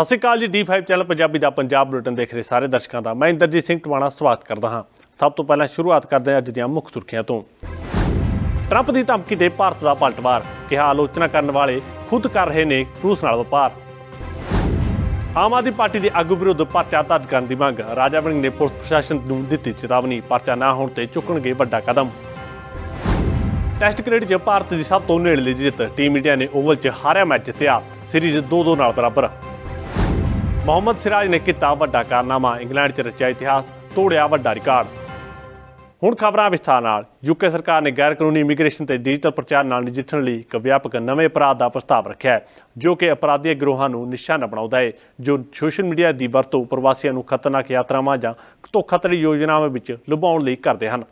ਸਤਿ ਸ਼੍ਰੀ ਅਕਾਲ ਜੀ D5 channel Punjabi ਦਾ ਪੰਜਾਬ ਬੁਲੇਟਿਨ ਦੇਖ ਰਹੇ ਸਾਰੇ ਦਰਸ਼ਕਾਂ ਦਾ। ਮੈਂ ਇੰਦਰਜੀਤ ਸਿੰਘ ਟਵਾਣਾ ਸਵਾਗਤ ਕਰਦਾ ਹਾਂ। ਸਭ ਤੋਂ ਪਹਿਲਾਂ ਸ਼ੁਰੂਆਤ ਕਰਦੇ ਹਾਂ ਅੱਜ ਦੀਆਂ ਮੁੱਖ ਸੁਰਖੀਆਂ ਤੋਂ। ਟਰੰਪ ਦੀ ਧਮਕੀ ਤੇ ਭਾਰਤ ਦਾ ਪਲਟਵਾਰ ਕਿਹਾ ਆਲੋਚਨਾ ਕਰਨ ਵਾਲੇ ਖੁਦ ਕਰ ਰਹੇ ਨੇ ਰੂਸ ਨਾਲ ਵਪਾਰ। ਆਮ ਆਦਮੀ ਪਾਰਟੀ ਦੇ ਆਗੂ ਵਿਰੁੱਧ ਪਰਚਾ ਦਰਜ ਕਰਨ ਦੀ ਮੰਗ, ਰਾਜਾ ਵੜਿੰਗ ਨੇ ਪੁਲਿਸ ਪ੍ਰਸ਼ਾਸਨ ਨੂੰ ਦਿੱਤੀ ਚੇਤਾਵਨੀ, ਪਰਚਾ ਨਾ ਹੋਣ ਤੇ ਚੁੱਕਣਗੇ ਵੱਡਾ ਕਦਮ। ਟੈਸਟ ਕ੍ਰਿਕਟ 'ਚ ਭਾਰਤ ਦੀ ਸਭ ਤੋਂ ਨੇੜਲੀ ਜਿੱਤ, ਟੀਮ ਇੰਡੀਆ ਨੇ ਓਵਲ 'ਚ ਹਾਰਿਆ ਮੈਚ ਜਿੱਤਿਆ, ਸੀਰੀਜ਼ 2-2 ਨਾਲ ਬਰਾਬਰ। ਮੁਹੰਮਦ ਸਿਰਾਜ ਨੇ ਕੀਤਾ ਵੱਡਾ ਕਾਰਨਾਮਾ, ਇੰਗਲੈਂਡ 'ਚ ਰਚਿਆ ਇਤਿਹਾਸ, ਤੋੜਿਆ ਵੱਡਾ ਰਿਕਾਰਡ। ਹੁਣ ਖਬਰਾਂ ਵਿਸਥਾਰ ਨਾਲ। ਯੂਕੇ ਸਰਕਾਰ ਨੇ ਗੈਰ ਕਾਨੂੰਨੀ ਇਮੀਗ੍ਰੇਸ਼ਨ ਤੇ ਡਿਜੀਟਲ ਪ੍ਰਚਾਰ ਨਾਲ ਨਜਿੱਠਣ ਲਈ ਇੱਕ ਵਿਆਪਕ ਨਵੇਂ ਅਪਰਾਧ ਦਾ ਪ੍ਰਸਤਾਵ ਰੱਖਿਆ ਹੈ, ਜੋ ਕਿ ਅਪਰਾਧੀ ਗਿਰੋਹਾਂ ਨੂੰ ਨਿਸ਼ਾਨਾ ਬਣਾਉਂਦਾ ਹੈ, ਜੋ ਸੋਸ਼ਲ ਮੀਡੀਆ ਦੀ ਵਰਤੋਂ ਪ੍ਰਵਾਸੀਆਂ ਨੂੰ ਖਤਰਨਾਕ ਯਾਤਰਾਵਾਂ ਜਾਂ ਧੋਖਾਧੜੀ ਯੋਜਨਾਵਾਂ ਵਿੱਚ ਲੁਭਾਉਣ ਲਈ ਕਰਦੇ ਹਨ।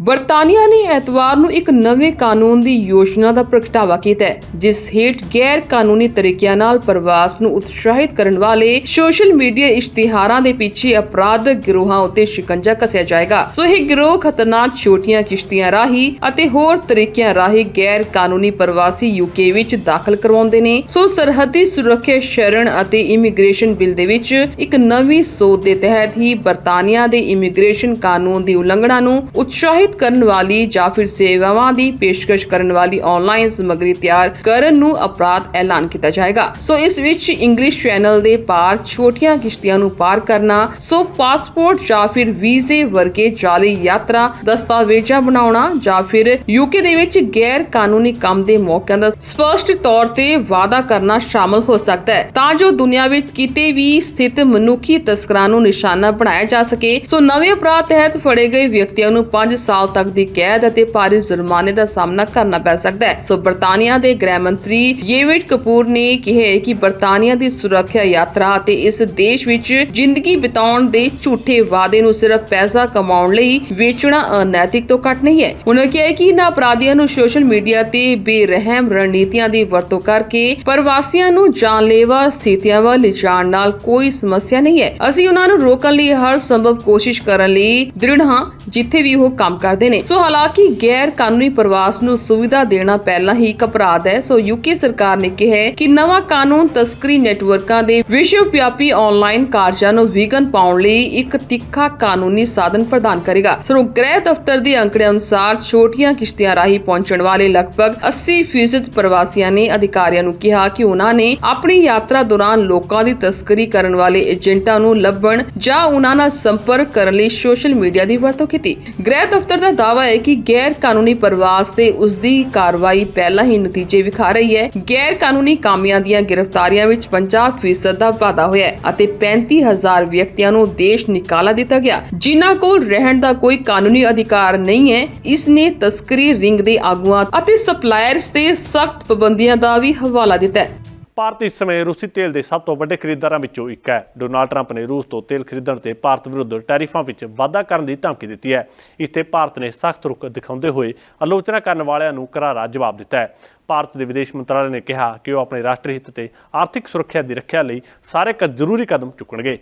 ਬਰਤਾਨੀਆ ਨੇ ਐਤਵਾਰ ਨੂੰ ਇੱਕ ਨਵੇਂ ਕਾਨੂੰਨ ਦੀ ਯੋਜਨਾ ਦਾ ਪ੍ਰਗਟਾਵਾ ਕੀਤਾ ਹੈ, ਜਿਸ ਹੇਠ ਗੈਰ ਕਾਨੂੰਨੀ ਤਰੀਕਿਆਂ ਨਾਲ ਪ੍ਰਵਾਸ ਨੂੰ ਉਤਸ਼ਾਹਿਤ ਕਰਨ ਵਾਲੇ ਸੋਸ਼ਲ ਮੀਡੀਆ ਇਸ਼ਤਿਹਾਰਾਂ ਦੇ ਪਿੱਛੇ ਅਪਰਾਧਕ ਗਿਰੋਹਾਂ ਉੱਤੇ ਸ਼ਿਕੰਜਾ ਕੱਸਿਆ ਜਾਏਗਾ। ਸੋ ਇਹ ਗਿਰੋਹ ਖਤਰਨਾਕ ਛੋਟੀਆਂ ਕਿਸ਼ਤੀਆਂ ਰਾਹੀਂ ਅਤੇ ਹੋਰ ਤਰੀਕਿਆਂ ਰਾਹੀਂ ਗੈਰ ਕਾਨੂੰਨੀ ਪ੍ਰਵਾਸੀ ਯੂਕੇ ਵਿੱਚ ਦਾਖਲ ਕਰਵਾਉਂਦੇ ਨੇ। ਸੋ ਸਰਹੱਦੀ ਸੁਰੱਖਿਆ ਸ਼ਰਣ ਅਤੇ ਇਮੀਗ੍ਰੇਸ਼ਨ ਬਿੱਲ ਦੇ ਵਿੱਚ ਇੱਕ ਨਵੀਂ ਸੋਧ ਦੇ ਤਹਿਤ ਹੀ ਬਰਤਾਨੀਆ ਦੇ ਇਮੀਗ੍ਰੇਸ਼ਨ ਕਾਨੂੰਨ ਦੀ ਉਲੰਘਣਾ ਨੂੰ ਉਤਸ਼ਾਹਿਤ ਕਰਨ ਵਾਲੀ ਜਾਂ ਫਿਰ ਸੇਵਾਵਾਂ ਦੀ ਪੇਸ਼ਕਸ਼ ਕਰਨ ਵਾਲੀ ਆਨਲਾਈਨ ਸਮੱਗਰੀ ਤਿਆਰ ਕਰਨ ਨੂੰ ਅਪਰਾਧ ਐਲਾਨ ਕੀਤਾ ਜਾਏਗਾ। ਸੋ ਇਸ ਵਿੱਚ ਇੰਗਲਿਸ਼ ਚੈਨਲ ਦੇ ਪਾਰ ਛੋਟੀਆਂ ਕਿਸ਼ਤੀਆਂ ਨੂੰ ਪਾਰ ਕਰਨਾ, ਸੋ ਪਾਸਪੋਰਟ ਜਾਂ ਫਿਰ ਵੀਜ਼ੇ ਵਰਗੇ ਜਾਲੀ ਯਾਤਰਾ, ਦਸਤਾਵੇਜ਼ਾਂ ਬਣਾਉਣਾ ਜਾਂ ਫਿਰ ਯੂਕੇ ਦੇ ਵਿੱਚ ਗੈਰ ਕਾਨੂੰਨੀ ਕੰਮ ਦੇ ਮੌਕਿਆਂ ਦਾ ਸਪਸ਼ਟ ਤੌਰ ਤੇ ਵਾਅਦਾ ਕਰਨਾ ਸ਼ਾਮਲ ਹੋ ਸਕਦਾ ਹੈ। ਤਾਂ ਜੋ ਦੁਨੀਆ ਵਿੱਚ ਕਿਤੇ ਵੀ ਸਥਿਤ ਮਨੁੱਖੀ ਤਸਕਰਾਂ ਨੂੰ ਨਿਸ਼ਾਨਾ ਬਣਾਇਆ ਜਾ ਸਕੇ। ਸੋ ਨਵੇਂ ਅਪਰਾਧ ਤਹਿਤ ਫੜੇ ਗਏ ਵਿਅਕਤੀਆਂ ਨੂੰ 5 ਸਾਲ ਤੱਕ ਦੀ ਕੈਦ ਅਤੇ ਭਾਰੀ ਜੁਰਮਾਨੇ ਦਾ ਸਾਹਮਣਾ ਕਰਨਾ ਪੈ ਸਕਦਾ ਹੈ। ਸੋ ਬਰਤਾਨੀਆ ਦੇ ਗ੍ਰਹਿ ਮੰਤਰੀ ਯੇਵਿਟ ਕਪੂਰ ਨੇ ਕਿਹਾ ਕਿ ਬਰਤਾਨੀਆ ਦੀ ਸੁਰੱਖਿਆ ਯਾਤਰਾ ਅਤੇ ਇਸ ਦੇਸ਼ ਵਿੱਚ ਜ਼ਿੰਦਗੀ ਬਿਤਾਉਣ ਦੇ ਝੂਠੇ ਵਾਅਦੇ ਨੂੰ ਸਿਰਫ ਪੈਸਾ ਕਮਾਉਣ ਲਈ ਵੇਚਣਾ ਅਨੈਤਿਕ ਤੋਂ ਘੱਟ ਨਹੀਂ ਹੈ। ਉਹਨਾਂ ਕਿਹਾ ਕਿ ਇਹਨਾਂ ਅਪਰਾਧੀਆਂ ਨੂੰ ਸੋਸ਼ਲ ਮੀਡੀਆ ਤੇ ਬੇਰਹਿਮ ਰਣਨੀਤੀਆਂ ਦੀ ਵਰਤੋਂ ਕਰਕੇ ਪ੍ਰਵਾਸੀਆਂ ਨੂੰ ਜਾਨਲੇਵਾ ਸਥਿਤੀਆਂ ਵੱਲ ਲਿਜਾਣ ਨਾਲ ਕੋਈ ਸਮੱਸਿਆ ਨਹੀਂ ਹੈ। ਅਸੀਂ ਉਹਨਾਂ ਨੂੰ ਰੋਕਣ ਲਈ ਹਰ ਸੰਭਵ ਕੋਸ਼ਿਸ਼ ਕਰਨ ਲਈ ਦ੍ਰਿੜ ਹਾਂ, ਜਿੱਥੇ ਵੀ ਉਹ ਕੰਮ ਕਰਦੇ ਨੇ। ਸੋ ਹਾਲਾਂਕਿ ਗੈਰ ਕਾਨੂੰਨੀ ਪ੍ਰਵਾਸ ਨੂੰ ਸੁਵਿਧਾ ਦੇਣਾ ਪਹਿਲਾਂ ਹੀ ਇੱਕ ਅਪਰਾਧ ਹੈ। ਸੋ ਯੂਕੇ ਸਰਕਾਰ ਨੇ ਕਿਹਾ ਹੈ ਕਿ ਨਵਾਂ ਕਾਨੂੰਨ ਤਸਕਰੀ ਨੈਟਵਰਕਾਂ ਦੇ ਵਿਸ਼ਵ ਆਨਲਾਈਨ ਕਾਰਜਾਂ ਨੂੰ ਵਿਘਨ ਪਾਉਣ ਲਈ ਇੱਕ ਤਿੱਖਾ ਕਾਨੂੰਨੀ ਸਾਧਨ ਪ੍ਰਦਾਨ ਕਰੇਗਾ। ਸੋ ਗ੍ਰਹਿ ਦਫ਼ਤਰ ਦੇ ਅੰਕੜੇ ਅਨੁਸਾਰ ਛੋਟੀਆਂ ਕਿਸ਼ਤੀਆਂ ਰਾਹੀਂ ਪਹੁੰਚਣ ਵਾਲੇ ਲਗਭਗ 80% ਪ੍ਰਵਾਸੀਆਂ ਨੇ ਅਧਿਕਾਰੀਆਂ ਨੂੰ ਕਿਹਾ ਕਿ ਉਹਨਾਂ ਨੇ ਆਪਣੀ ਯਾਤਰਾ ਦੌਰਾਨ ਲੋਕਾਂ ਦੀ ਤਸਕਰੀ ਕਰਨ ਵਾਲੇ ਏਜੰਟਾਂ ਨੂੰ ਲੱਭਣ ਜਾਂ ਉਹਨਾਂ ਨਾਲ ਸੰਪਰਕ ਕਰਨ ਲਈ ਸੋਸ਼ਲ ਮੀਡੀਆ ਦੀ ਵਰਤੋਂ ਕੀਤੀ। ਗ੍ਰਹਿ ਦਫ਼ਤਰ ਦਾ ਦਾਅਵਾ ਹੈ ਕਿ ਗੈਰ ਕਾਨੂੰਨੀ ਪ੍ਰਵਾਸ ਤੇ ਉਸ ਦੀ ਕਾਰਵਾਈ ਪਹਿਲਾਂ ਹੀ ਨਤੀਜੇ ਵਿਖਾ ਰਹੀ ਹੈ। ਗੈਰ ਕਾਨੂੰਨੀ ਕਾਮਿਆਂ ਦੀਆਂ ਗ੍ਰਿਫਤਾਰੀਆਂ ਵਿੱਚ 50% ਦਾ ਵਾਧਾ ਹੋਇਆ ਹੈ ਅਤੇ 35000 ਵਿਅਕਤੀਆਂ ਨੂੰ ਦੇਸ਼ ਨਿਕਾਲਾ ਦਿੱਤਾ ਗਿਆ। ਜਿਨ੍ਹਾਂ ਕੋਲ ਰਹਿਣ ਦਾ ਕੋਈ ਕਾਨੂੰਨੀ ਅਧਿਕਾਰ ਨਹੀਂ ਹੈ, ਇਸ ਨੇ ਤਸਕਰੀ ਰਿੰਗ ਦੇ ਆਗੂਆਂ ਅਤੇ ਸਪਲਾਇਰਸ ਤੇ ਸਖਤ ਪਾਬੰਦੀਆਂ ਦਾ ਵੀ ਹਵਾਲਾ ਦਿੱਤਾ ਹੈ। ਭਾਰਤ ਇਸ ਸਮੇਂ ਰੂਸੀ ਤੇਲ ਦੇ ਸਭ ਤੋਂ ਵੱਡੇ ਖਰੀਦਦਾਰਾਂ ਵਿੱਚੋਂ ਇੱਕ ਹੈ। ਡੋਨਾਲਡ ਟਰੰਪ ਨੇ ਰੂਸ ਤੋਂ ਤੇਲ ਖਰੀਦਣ ਤੇ ਭਾਰਤ ਵਿਰੁੱਧ ਟੈਰਿਫਾਂ ਵਿੱਚ ਵਾਧਾ ਕਰਨ ਦੀ ਧਮਕੀ ਦਿੱਤੀ ਹੈ। ਇਸ ਤੇ ਭਾਰਤ ਨੇ ਸਖਤ ਰੁਖ ਦਿਖਾਉਂਦੇ ਹੋਏ ਆਲੋਚਨਾ ਕਰਨ ਵਾਲਿਆਂ ਨੂੰ ਕਰਾਰਾ ਜਵਾਬ ਦਿੱਤਾ ਹੈ। ਭਾਰਤ ਦੇ ਵਿਦੇਸ਼ ਮੰਤਰਾਲੇ ਨੇ ਕਿਹਾ ਕਿ ਉਹ ਆਪਣੇ ਰਾਸ਼ਟਰੀ ਹਿੱਤ ਤੇ ਆਰਥਿਕ ਸੁਰੱਖਿਆ ਦੀ ਰੱਖਿਆ ਲਈ ਸਾਰੇ ਕ, ਜ਼ਰੂਰੀ ਕਦਮ ਚੁੱਕਣਗੇ।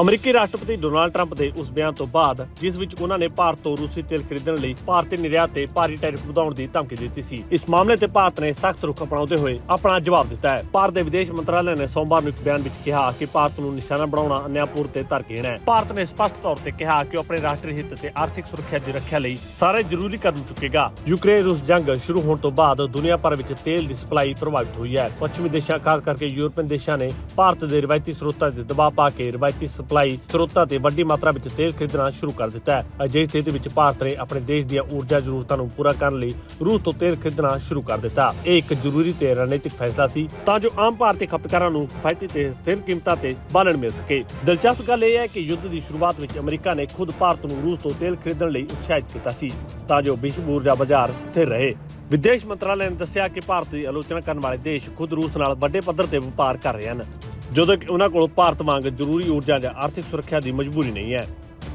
ਅਮਰੀਕੀ ਰਾਸ਼ਟਰਪਤੀ ਡੋਨਾਲਡ ਟਰੰਪ ਦੇ ਉਸ ਬਿਆਨ ਤੋਂ ਬਾਅਦ, ਜਿਸ ਵਿੱਚ ਉਹਨਾਂ ਨੇ ਭਾਰਤ ਤੋਂ ਰੂਸੀ ਤੇਲ ਖਰੀਦਣ ਲਈ ਭਾਰਤੀ ਨਿਰਯਾਤ ਤੇ ਭਾਰੀ ਟੈਰਿਫ ਵਧਾਉਣ ਦੀ ਧਮਕੀ ਦਿੱਤੀ ਸੀ। ਇਸ ਮਾਮਲੇ ਤੇ ਭਾਰਤ ਨੇ ਸਖਤ ਰੁਖ ਅਪਣਾਉਂਦੇ ਹੋਏ ਆਪਣਾ ਜਵਾਬ ਦਿੱਤਾ ਹੈ। ਭਾਰਤ ਦੇ ਵਿਦੇਸ਼ ਮੰਤਰਾਲੇ ਨੇ ਸੋਮਵਾਰ ਨੂੰ ਇੱਕ ਬਿਆਨ ਵਿੱਚ ਕਿਹਾ ਕਿ ਭਾਰਤ ਨੂੰ ਨਿਸ਼ਾਨਾ ਬਣਾਉਣਾ ਅਨਿਆਪੂਰ ਤੇ ਧਰਕੇਣ ਹੈ। ਭਾਰਤ ਨੇ ਸਪਸ਼ਟ ਤੌਰ ਤੇ ਕਿਹਾ ਕਿ ਉਹ ਆਪਣੇ ਰਾਸ਼ਟਰੀ ਹਿੱਤ ਤੇ ਆਰਥਿਕ ਸੁਰੱਖਿਆ ਦੀ ਰੱਖਿਆ ਲਈ ਸਾਰੇ ਜ਼ਰੂਰੀ ਕਦਮ ਚੁੱਕੇਗਾ। ਯੂਕਰੇਨ ਰੂਸ ਜੰਗ ਸ਼ੁਰੂ ਹੋਣ ਤੋਂ ਬਾਅਦ ਦੁਨੀਆ ਭਰ ਵਿੱਚ ਤੇਲ ਦੀ ਸਪਲਾਈ ਪ੍ਰਭਾਵਿਤ ਹੋਈ ਹੈ। ਪੱਛਮੀ ਦੇਸ਼ਾਂ, ਖਾਸ ਕਰਕੇ ਯੂਰਪੀਅਨ ਦੇਸ਼ਾਂ ਨੇ ਭਾਰਤ ਦੇ ਰਵਾਇਤੀ ਸਰੋਤਾਂ ਤੇ ਦਬਾਅ ਪਾ ਕੇ ਰਵਾਇਤੀ ਸਪਲਾਈ ਸਰੋਤਾਂ ਤੇ ਵੱਡੀ ਮਾਤਰਾ ਵਿੱਚ ਤੇਲ ਖਰੀਦਣਾ ਸ਼ੁਰੂ ਕਰ ਦਿੱਤਾ ਹੈ। ਅਜਿਹੀ ਸਥਿਤੀ ਵਿੱਚ ਭਾਰਤ ਨੇ ਆਪਣੇ ਦੇਸ਼ ਦੀਆਂ ਊਰਜਾ ਜ਼ਰੂਰਤਾਂ ਨੂੰ ਪੂਰਾ ਕਰਨ ਲਈ ਰੂਸ ਤੋਂ ਤੇਲ ਖਰੀਦਣਾ ਸ਼ੁਰੂ ਕਰ ਦਿੱਤਾ। ਇਹ ਇੱਕ ਜ਼ਰੂਰੀ ਤੇ ਰਣਨੀਤਿਕ ਫੈਸਲਾ ਸੀ, ਤਾਂ ਜੋ ਆਮ ਭਾਰਤੀ ਖਪਤਕਾਰਾਂ ਨੂੰ ਕਿਫਾਇਤੀ ਤੇ ਸਥਿਰ ਕੀਮਤਾਂ ਤੇ ਬਾਲਣ ਮਿਲ ਸਕੇ। ਦਿਲਚਸਪ ਗੱਲ ਇਹ ਹੈ ਕਿ ਯੁੱਧ ਦੀ ਸ਼ੁਰੂਆਤ ਵਿੱਚ ਅਮਰੀਕਾ ਨੇ ਖੁਦ ਭਾਰਤ ਨੂੰ ਰੂਸ ਤੋਂ ਤੇਲ ਖਰੀਦਣ ਲਈ ਉਤਸ਼ਾਹਿਤ ਕੀਤਾ ਸੀ, ਤਾਂ ਜੋ ਵਿਸ਼ਵ ਊਰਜਾ ਬਾਜ਼ਾਰ ਸਥਿਰ ਰਹੇ। ਵਿਦੇਸ਼ ਮੰਤਰਾਲੇ ਨੇ ਦੱਸਿਆ ਕਿ ਭਾਰਤ ਦੀ ਆਲੋਚਨਾ ਕਰਨ ਵਾਲੇ ਦੇਸ਼ ਖੁਦ ਰੂਸ ਨਾਲ ਵੱਡੇ ਪੱਧਰ ਤੇ ਵਪਾਰ ਕਰ ਰਹੇ ਹਨ। ਜਦੋਂ ਕਿ ਉਹਨਾਂ ਕੋਲ ਭਾਰਤ ਵਾਂਗ ਜ਼ਰੂਰੀ ਊਰਜਾ ਜਾਂ ਆਰਥਿਕ ਸੁਰੱਖਿਆ ਦੀ ਮਜਬੂਰੀ ਨਹੀਂ ਹੈ।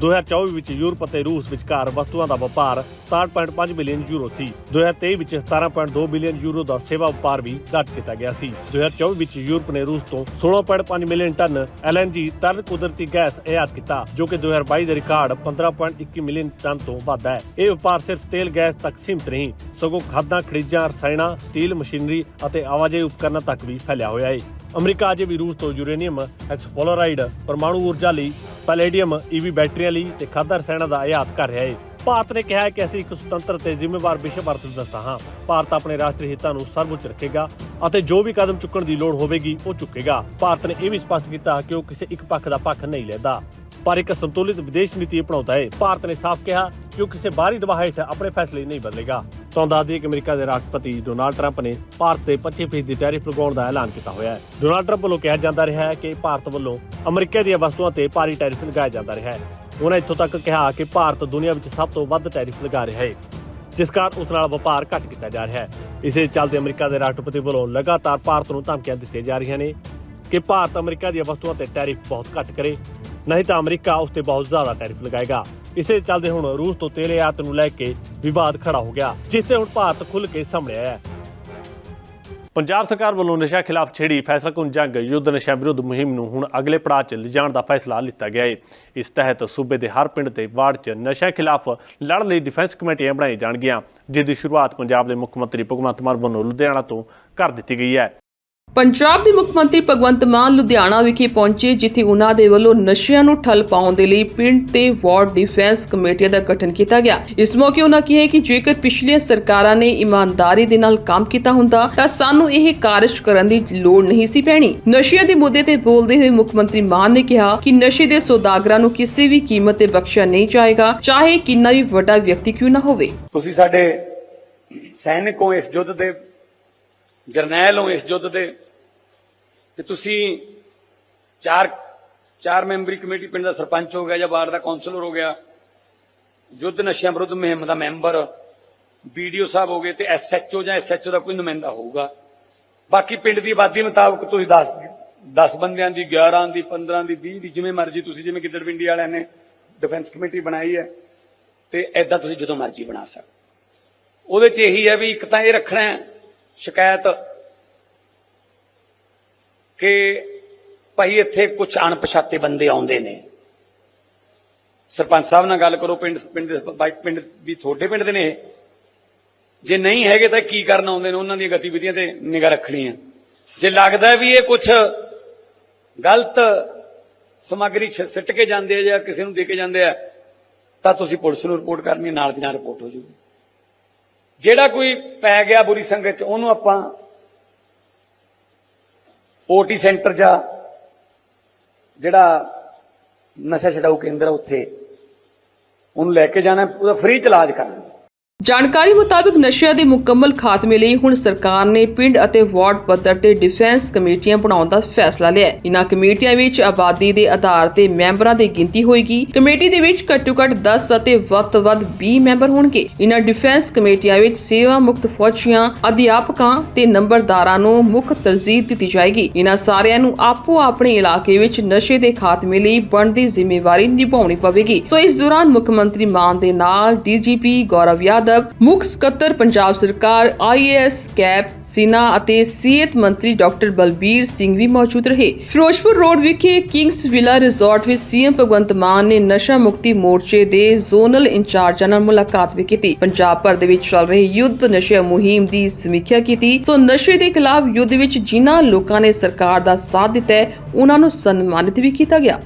2024 ਵਿੱਚ ਯੂਰਪ ਅਤੇ ਰੂਸ ਵਿਚਕਾਰ ਵਸਤੂਆਂ ਦਾ ਵਪਾਰ 67.5 ਬਿਲੀਅਨ ਯੂਰੋ ਸੀ। 2023 ਵਿੱਚ 17.2 ਬਿਲੀਅਨ ਯੂਰੋ ਦਾ ਸੇਵਾ ਵਪਾਰ ਵੀ ਦਰਜ ਕੀਤਾ ਗਿਆ ਸੀ। 2024 ਵਿੱਚ ਯੂਰਪ ਨੇ ਰੂਸ ਤੋਂ 16.5 ਮਿਲੀਅਨ ਟਨ LNG ਤਰਲ ਕੁਦਰਤੀ ਗੈਸ ਆਯਾਤ ਕੀਤਾ, ਜੋ ਕਿ 2022 ਦੇ ਰਿਕਾਰਡ 15.21 ਮਿਲੀਅਨ ਟਨ ਤੋਂ ਵੱਧ ਹੈ। ਇਹ ਵਪਾਰ ਸਿਰਫ ਤੇਲ ਗੈਸ ਤੱਕ ਸੀਮਿਤ ਨਹੀਂ, ਸਗੋਂ ਖਾਦਾਂ, ਖਣਿਜਾਂ, ਰਸਾਇਣਾਂ, ਸਟੀਲ ਮਸ਼ੀਨਰੀ ਅਤੇ ਆਵਾਜਾਈ ਉਪਕਰਨਾਂ ਤੱਕ ਵੀ ਫੈਲਿਆ ਹੋਇਆ ਹੈ ਅਮਰੀਕਾ ਅਜੇ ਵੀ ਰੂਸ ਤੋਂ ਯੂਰੇਨੀਅਮ ਐਕਸਪਲੋਰਾਈਡ ਪਰਮਾਣੂ ਊਰਜਾ ਲਈ ਪੈਲੇਡੀਅਮ ਈਵੀ ਬੈਟਰੀਆਂ ਲਈ ਤੇ ਖਾਦਾਂ ਰਸਾਇਣਾਂ ਦਾ ਆਯਾਤ ਕਰ ਰਿਹਾ ਹੈ ਭਾਰਤ ਨੇ ਕਿਹਾ ਹੈ ਕਿ ਅਸੀਂ ਇੱਕ ਸੁਤੰਤਰ ਤੇ ਜ਼ਿੰਮੇਵਾਰ ਵਿਸ਼ਵ ਅਰਥਵਿਵਸਥਾ ਹਾਂ। ਭਾਰਤ ਆਪਣੇ ਰਾਸ਼ਟਰੀ ਹਿੱਤਾਂ ਨੂੰ ਸਰਵਉੱਚ ਰੱਖੇਗਾ ਅਤੇ ਜੋ ਵੀ ਕਦਮ ਚੁੱਕਣ ਦੀ ਲੋੜ ਹੋਵੇਗੀ, ਉਹ ਚੁੱਕੇਗਾ। ਭਾਰਤ ਨੇ ਇਹ ਵੀ ਸਪਸ਼ਟ ਕੀਤਾ ਕਿ ਉਹ ਕਿਸੇ ਇੱਕ ਪੱਖ ਦਾ ਪੱਖ ਨਹੀਂ ਲੈਂਦਾ। ਪਰ ਇੱਕ ਸੰਤੁਲਿਤ ਵਿਦੇਸ਼ ਨੀਤੀ ਅਪਣਾਉਂਦਾ ਹੈ ਭਾਰਤ ਨੇ ਸਾਫ਼ ਕਿਹਾ ਕਿ ਉਹ ਕਿਸੇ ਬਾਹਰੀ ਦਬਾਅ ਹੇਠ ਆਪਣੇ ਫੈਸਲੇ ਨਹੀਂ ਬਦਲੇਗਾ। ਤੁਹਾਨੂੰ ਦੱਸ ਦਈਏ ਕਿ ਅਮਰੀਕਾ ਦੇ ਰਾਸ਼ਟਰਪਤੀ ਡੋਨਾਲਡ ਟਰੰਪ ਨੇ ਭਾਰਤ ਤੇ 25% ਦੀ ਟੈਰਿਫ ਲਗਾਉਣ ਦਾ ਐਲਾਨ ਕੀਤਾ ਹੋਇਆ ਹੈ। ਡੋਨਾਲਡ ਟਰੰਪ ਵੱਲੋਂ ਕਿਹਾ ਜਾਂਦਾ ਰਿਹਾ ਹੈ ਕਿ ਭਾਰਤ ਵੱਲੋਂ ਅਮਰੀਕਾ ਦੀਆਂ ਵਸਤੂਆਂ ਤੇ ਭਾਰੀ ਟੈਰਿਫ ਲਗਾਇਆ ਜਾਂਦਾ ਰਿਹਾ ਹੈ। ਉਹਨਾਂ ਇੱਥੋਂ ਤੱਕ ਕਿਹਾ ਕਿ ਭਾਰਤ ਦੁਨੀਆ ਵਿੱਚ ਸਭ ਤੋਂ ਵੱਧ ਟੈਰਿਫ ਲਗਾ ਰਿਹਾ ਹੈ, ਜਿਸ ਕਾਰਨ ਉਸ ਨਾਲ ਵਪਾਰ ਘੱਟ ਕੀਤਾ ਜਾ ਰਿਹਾ ਹੈ। ਇਸੇ ਚੱਲਦੇ ਅਮਰੀਕਾ ਦੇ ਰਾਸ਼ਟਰਪਤੀ ਵੱਲੋਂ ਲਗਾਤਾਰ ਭਾਰਤ ਨੂੰ ਧਮਕੀਆਂ ਦਿੱਤੀਆਂ ਜਾ ਰਹੀਆਂ ਨੇ ਕਿ ਭਾਰਤ ਅਮਰੀਕਾ ਦੀਆਂ ਵਸਤੂਆਂ ਤੇ ਟੈਰਿਫ ਬਹੁਤ ਘੱਟ ਕਰੇ। ਨਹੀਂ ਤਾਂ ਅਮਰੀਕਾ ਉਸ ਤੇ ਬਹੁਤ ਜ਼ਿਆਦਾ ਟੈਰਿਫ ਲਗਾਏਗਾ। ਇਸੇ ਚੱਲਦੇ ਹੁਣ ਰੂਸ ਤੋਂ ਤੇਲ ਆਯਾਤ ਨੂੰ ਲੈ ਕੇ ਵਿਵਾਦ ਖੜਾ ਹੋ ਗਿਆ, ਜਿਸ ਤੇ ਹੁਣ ਭਾਰਤ ਖੁੱਲ੍ਹ ਕੇ ਸਾਹਮਣੇ ਆਇਆ ਹੈ। ਪੰਜਾਬ ਸਰਕਾਰ ਵੱਲੋਂ ਨਸ਼ਾ ਖਿਲਾਫ ਛੇੜੀ ਫੈਸਲਾਕੁਨ ਜੰਗ, ਯੁੱਧ ਨਸ਼ਾ ਵਿਰੁੱਧ ਮੁਹਿੰਮ ਨੂੰ ਹੁਣ ਅਗਲੇ ਪੜਾਅ 'ਚ ਲਿਜਾਣ ਦਾ ਫੈਸਲਾ ਲਿੱਤਾ ਗਿਆ ਹੈ ਇਸ ਤਹਿਤ ਸੂਬੇ ਦੇ ਹਰ ਪਿੰਡ ਤੇ ਵਾਰਡ 'ਚ ਨਸ਼ਾ ਖਿਲਾਫ ਲੜਨ ਲਈ ਡਿਫੈਂਸ ਕਮੇਟੀਆਂ ਬਣਾਈ ਜਾਣਗੀਆਂ, ਜਿਸ ਦੀ ਸ਼ੁਰੂਆਤ ਪੰਜਾਬ ਦੇ ਮੁੱਖ ਮੰਤਰੀ ਭਗਵੰਤ ਮਾਨ ਵੱਲੋਂ ਲੁਧਿਆਣਾ ਤੋਂ ਕਰ ਦਿੱਤੀ ਗਈ ਹੈ। ਪੰਜਾਬ ਦੇ ਮੁੱਖ ਮੰਤਰੀ ਭਗਵੰਤ ਮਾਨ ਲੁਧਿਆਣਾ ਵਿਖੇ ਪਹੁੰਚੇ, ਜਿੱਥੇ ਉਹਨਾਂ ਦੇ ਵੱਲੋਂ ਨਸ਼ਿਆਂ ਨੂੰ ਠੱਲ ਪਾਉਣ ਦੇ ਲਈ ਪਿੰਡ ਤੇ ਵਾਰਡ ਡਿਫੈਂਸ ਕਮੇਟੀਆਂ ਦਾ ਗਠਨ ਕੀਤਾ ਗਿਆ। ਇਸ ਮੌਕੇ ਉਹਨਾਂ ਕਿਹਾ ਕਿ ਜੇਕਰ ਪਿਛਲੀਆਂ ਸਰਕਾਰਾਂ ਨੇ ਇਮਾਨਦਾਰੀ ਦੇ ਨਾਲ ਕੰਮ ਕੀਤਾ ਹੁੰਦਾ, ਤਾਂ ਸਾਨੂੰ ਇਹ ਕਾਰਜ ਕਰਨ ਦੀ ਲੋੜ ਨਹੀਂ ਸੀ ਪੈਣੀ। ਨਸ਼ਿਆਂ ਦੇ ਮੁੱਦੇ ਤੇ ਬੋਲਦੇ ਹੋਏ ਮੁੱਖ ਮੰਤਰੀ ਮਾਨ ਨੇ ਕਿਹਾ ਕਿ ਨਸ਼ੇ ਦੇ ਸੌਦਾਗਰਾਂ ਨੂੰ ਕਿਸੇ ਵੀ ਕੀਮਤ ਤੇ ਬਖਸ਼ਿਆ ਨਹੀਂ ਜਾਏਗਾ, ਚਾਹੇ ਕਿੰਨਾ ਵੀ ਵੱਡਾ ਵਿਅਕਤੀ ਕਿਉਂ ਨਾ ਹੋਵੇ। ਤੁਸੀਂ ਸਾਡੇ ਸੈਨਿਕ ਇਸ ਯੁੱਧ ਦੇ ਜਰਨੈਲ ਹੋ ਇਸ ਯੁੱਧ ਦੇ, ਤੇ ਤੁਸੀਂ ਚਾਰ ਚਾਰ ਮੈਂਬਰੀ ਕਮੇਟੀ, ਪਿੰਡ ਦਾ ਸਰਪੰਚ ਹੋ ਗਿਆ ਜਾਂ ਵਾਰਡ ਦਾ ਕਾਉਂਸਲਰ ਹੋ ਗਿਆ ਯੁੱਧ ਨਸ਼ਿਆਂ ਵਿਰੁੱਧ ਮੁਹਿੰਮ ਦਾ ਮੈਂਬਰ ਵੀਡੀਓ ਸਾਹਿਬ ਹੋ ਗਏ ਤੇ ਐਸਐਚਓ ਜਾਂ ਐਸਐਚਓ ਦਾ ਕੋਈ ਨੁਮਾਇੰਦਾ ਹੋਊਗਾ। ਬਾਕੀ ਪਿੰਡ ਦੀ ਆਬਾਦੀ ਮੁਤਾਬਕ ਤੁਸੀਂ 10 10 ਬੰਦਿਆਂ ਦੀ 11 ਦੀ 15 ਦੀ 20 ਦੀ ਜਿਵੇਂ ਮਰਜ਼ੀ ਤੁਸੀਂ ਜਿਵੇਂ ਗਿੱਦੜ ਪਿੰਡੀ ਵਾਲਿਆਂ ਨੇ ਡਿਫੈਂਸ ਕਮੇਟੀ ਬਣਾਈ ਹੈ, ਤੇ ਐਦਾਂ ਤੁਸੀਂ ਜਦੋਂ ਮਰਜ਼ੀ ਬਣਾ ਸਕਦੇ ਉਹਦੇ ਚ ਇਹੀ ਹੈ ਵੀ ਇੱਕ ਤਾਂ ਇਹ ਰੱਖਣਾ ਸ਼ਿਕਾਇਤ ਕਿ ਭਾਈ ਇੱਥੇ ਕੁਝ ਅਣਪਛਾਤੇ ਬੰਦੇ ਆਉਂਦੇ ਨੇ। ਸਰਪੰਚ ਸਾਹਿਬ ਨਾਲ ਗੱਲ ਕਰੋ ਪਿੰਡ ਪਿੰਡ ਦੇ ਪਿੰਡ ਵੀ ਤੁਹਾਡੇ ਪਿੰਡ ਦੇ ਨੇ ਇਹ। ਜੇ ਨਹੀਂ ਹੈਗੇ ਤਾਂ ਕੀ ਕਰਨ ਆਉਂਦੇ ਨੇ? ਉਹਨਾਂ ਦੀਆਂ ਗਤੀਵਿਧੀਆਂ ਤੇ ਨਿਗਾਹ ਰੱਖਣੀ ਹੈ। ਜੇ ਲੱਗਦਾ ਵੀ ਇਹ ਕੁਝ ਗਲਤ ਸਮੱਗਰੀ ਛ- ਸਿੱਟ ਕੇ ਜਾਂਦੇ ਆ ਜਾਂ ਕਿਸੇ ਨੂੰ ਦੇ ਕੇ ਜਾਂਦੇ ਆ ਤਾਂ ਤੁਸੀਂ ਪੁਲਿਸ ਨੂੰ ਰਿਪੋਰਟ ਕਰਨੀ ਹੈ, ਨਾਲ ਦੀ ਨਾਲ ਰਿਪੋਰਟ ਹੋ ਜੂਗੀ ਜਿਹੜਾ ਕੋਈ ਪੈ ਗਿਆ ਬੁਰੀ ਸੰਗਤ ਚ, ਉਹਨੂੰ ਆਪਾਂ ਓਟੀ ਸੈਂਟਰ ਜਾਂ ਜਿਹੜਾ ਨਸ਼ਾ ਛਡਾਊ ਕੇਂਦਰ ਆ ਉੱਥੇ, ਉਹਨੂੰ ਲੈ ਕੇ ਜਾਣਾ, ਉਹਦਾ ਫ੍ਰੀ ਚ ਇਲਾਜ ਕਰਨਾ ਜਾਣਕਾਰੀ ਮੁਤਾਬਕ ਨਸ਼ਿਆਂ ਦੇ ਮੁਕੰਮਲ ਖਾਤਮੇ ਲਈ ਹੁਣ ਸਰਕਾਰ ਨੇ ਪਿੰਡ ਅਤੇ ਵਾਰਡ ਪੱਧਰ ਤੇ ਡਿਫੈਂਸ ਕਮੇਟੀਆਂ ਬਣਾਉਣ ਦਾ ਫੈਸਲਾ ਲਿਆ ਹੈ। ਇਨ੍ਹਾਂ ਕਮੇਟੀਆਂ ਵਿੱਚ ਆਬਾਦੀ ਦੇ ਆਧਾਰ ਤੇ ਮੈਂਬਰਾਂ ਦੀ ਗਿਣਤੀ ਹੋਏਗੀ। ਕਮੇਟੀ ਦੇ ਵਿੱਚ ਘੱਟੋ-ਘੱਟ 10 ਅਤੇ ਵੱਧ ਤੋਂ ਵੱਧ 20 ਮੈਂਬਰ ਹੋਣਗੇ। ਇਨ੍ਹਾਂ ਡਿਫੈਂਸ ਕਮੇਟੀਆਂ ਵਿੱਚ ਸੇਵਾ ਮੁਕਤ ਫੌਜੀਆਂ, ਅਧਿਆਪਕਾਂ ਤੇ ਨੰਬਰਦਾਰਾਂ ਨੂੰ ਮੁੱਖ ਤਰਜੀਹ ਦਿੱਤੀ ਜਾਏਗੀ। ਇਨ੍ਹਾਂ ਸਾਰਿਆਂ ਨੂੰ ਆਪੋ ਆਪਣੇ ਇਲਾਕੇ ਵਿੱਚ ਨਸ਼ੇ ਦੇ ਖਾਤਮੇ ਲਈ ਬਣਦੀ ਜ਼ਿੰਮੇਵਾਰੀ ਨਿਭਾਉਣੀ ਪਵੇਗੀ। ਸੋ ਇਸ ਦੌਰਾਨ ਮੁੱਖ ਮੰਤਰੀ ਮਾਨ ਦੇ ਨਾਲ ਡੀਜੀਪੀ ਗੌਰਵ ਯਾਦਵ ਮੁੱਖ ਸਕੱਤਰ ਪੰਜਾਬ ਸਰਕਾਰ ਆਈਏਐਸ ਕੈਪ ਸਿਨਾ ਅਤੇ ਸਿਹਤ ਮੰਤਰੀ ਡਾਕਟਰ ਬਲਬੀਰ ਸਿੰਘ ਵੀ ਮੌਜੂਦ ਰਹੇ। ਫਿਰੋਜ਼ਪੁਰ ਰੋਡ ਵਿਖੇ ਕਿੰਗਸ ਵਿਲਾ ਰਿਜ਼ੋਰਟ ਵਿੱਚ ਸੀਐਮ ਭਗਵੰਤ ਮਾਨ ਨੇ ਨਸ਼ਾ ਮੁਕਤੀ ਮੋਰਚੇ ਦੇ ਜ਼ੋਨਲ ਇੰਚਾਰਜਾਂ ਨਾਲ ਮੁਲਾਕਾਤ ਵੀ ਕੀਤੀ। ਪੰਜਾਬ ਭਰ ਦੇ ਵਿੱਚ ਚੱਲ ਰਹੀ ਯੁੱਧ ਨਸ਼ਾ ਮੁਹਿੰਮ ਦੀ ਸਮੀਖਿਆ ਕੀਤੀ। ਸੋ ਨਸ਼ੇ ਦੇ ਖਿਲਾਫ ਯੁੱਧ ਵਿੱਚ ਜਿਨ੍ਹਾਂ ਲੋਕਾਂ ਨੇ ਸਰਕਾਰ ਦਾ ਸਾਥ ਦਿੱਤਾ ਹੈ, ਉਹਨਾਂ ਨੂੰ ਸਨਮਾਨਿਤ ਵੀ ਕੀਤਾ ਗਿਆ।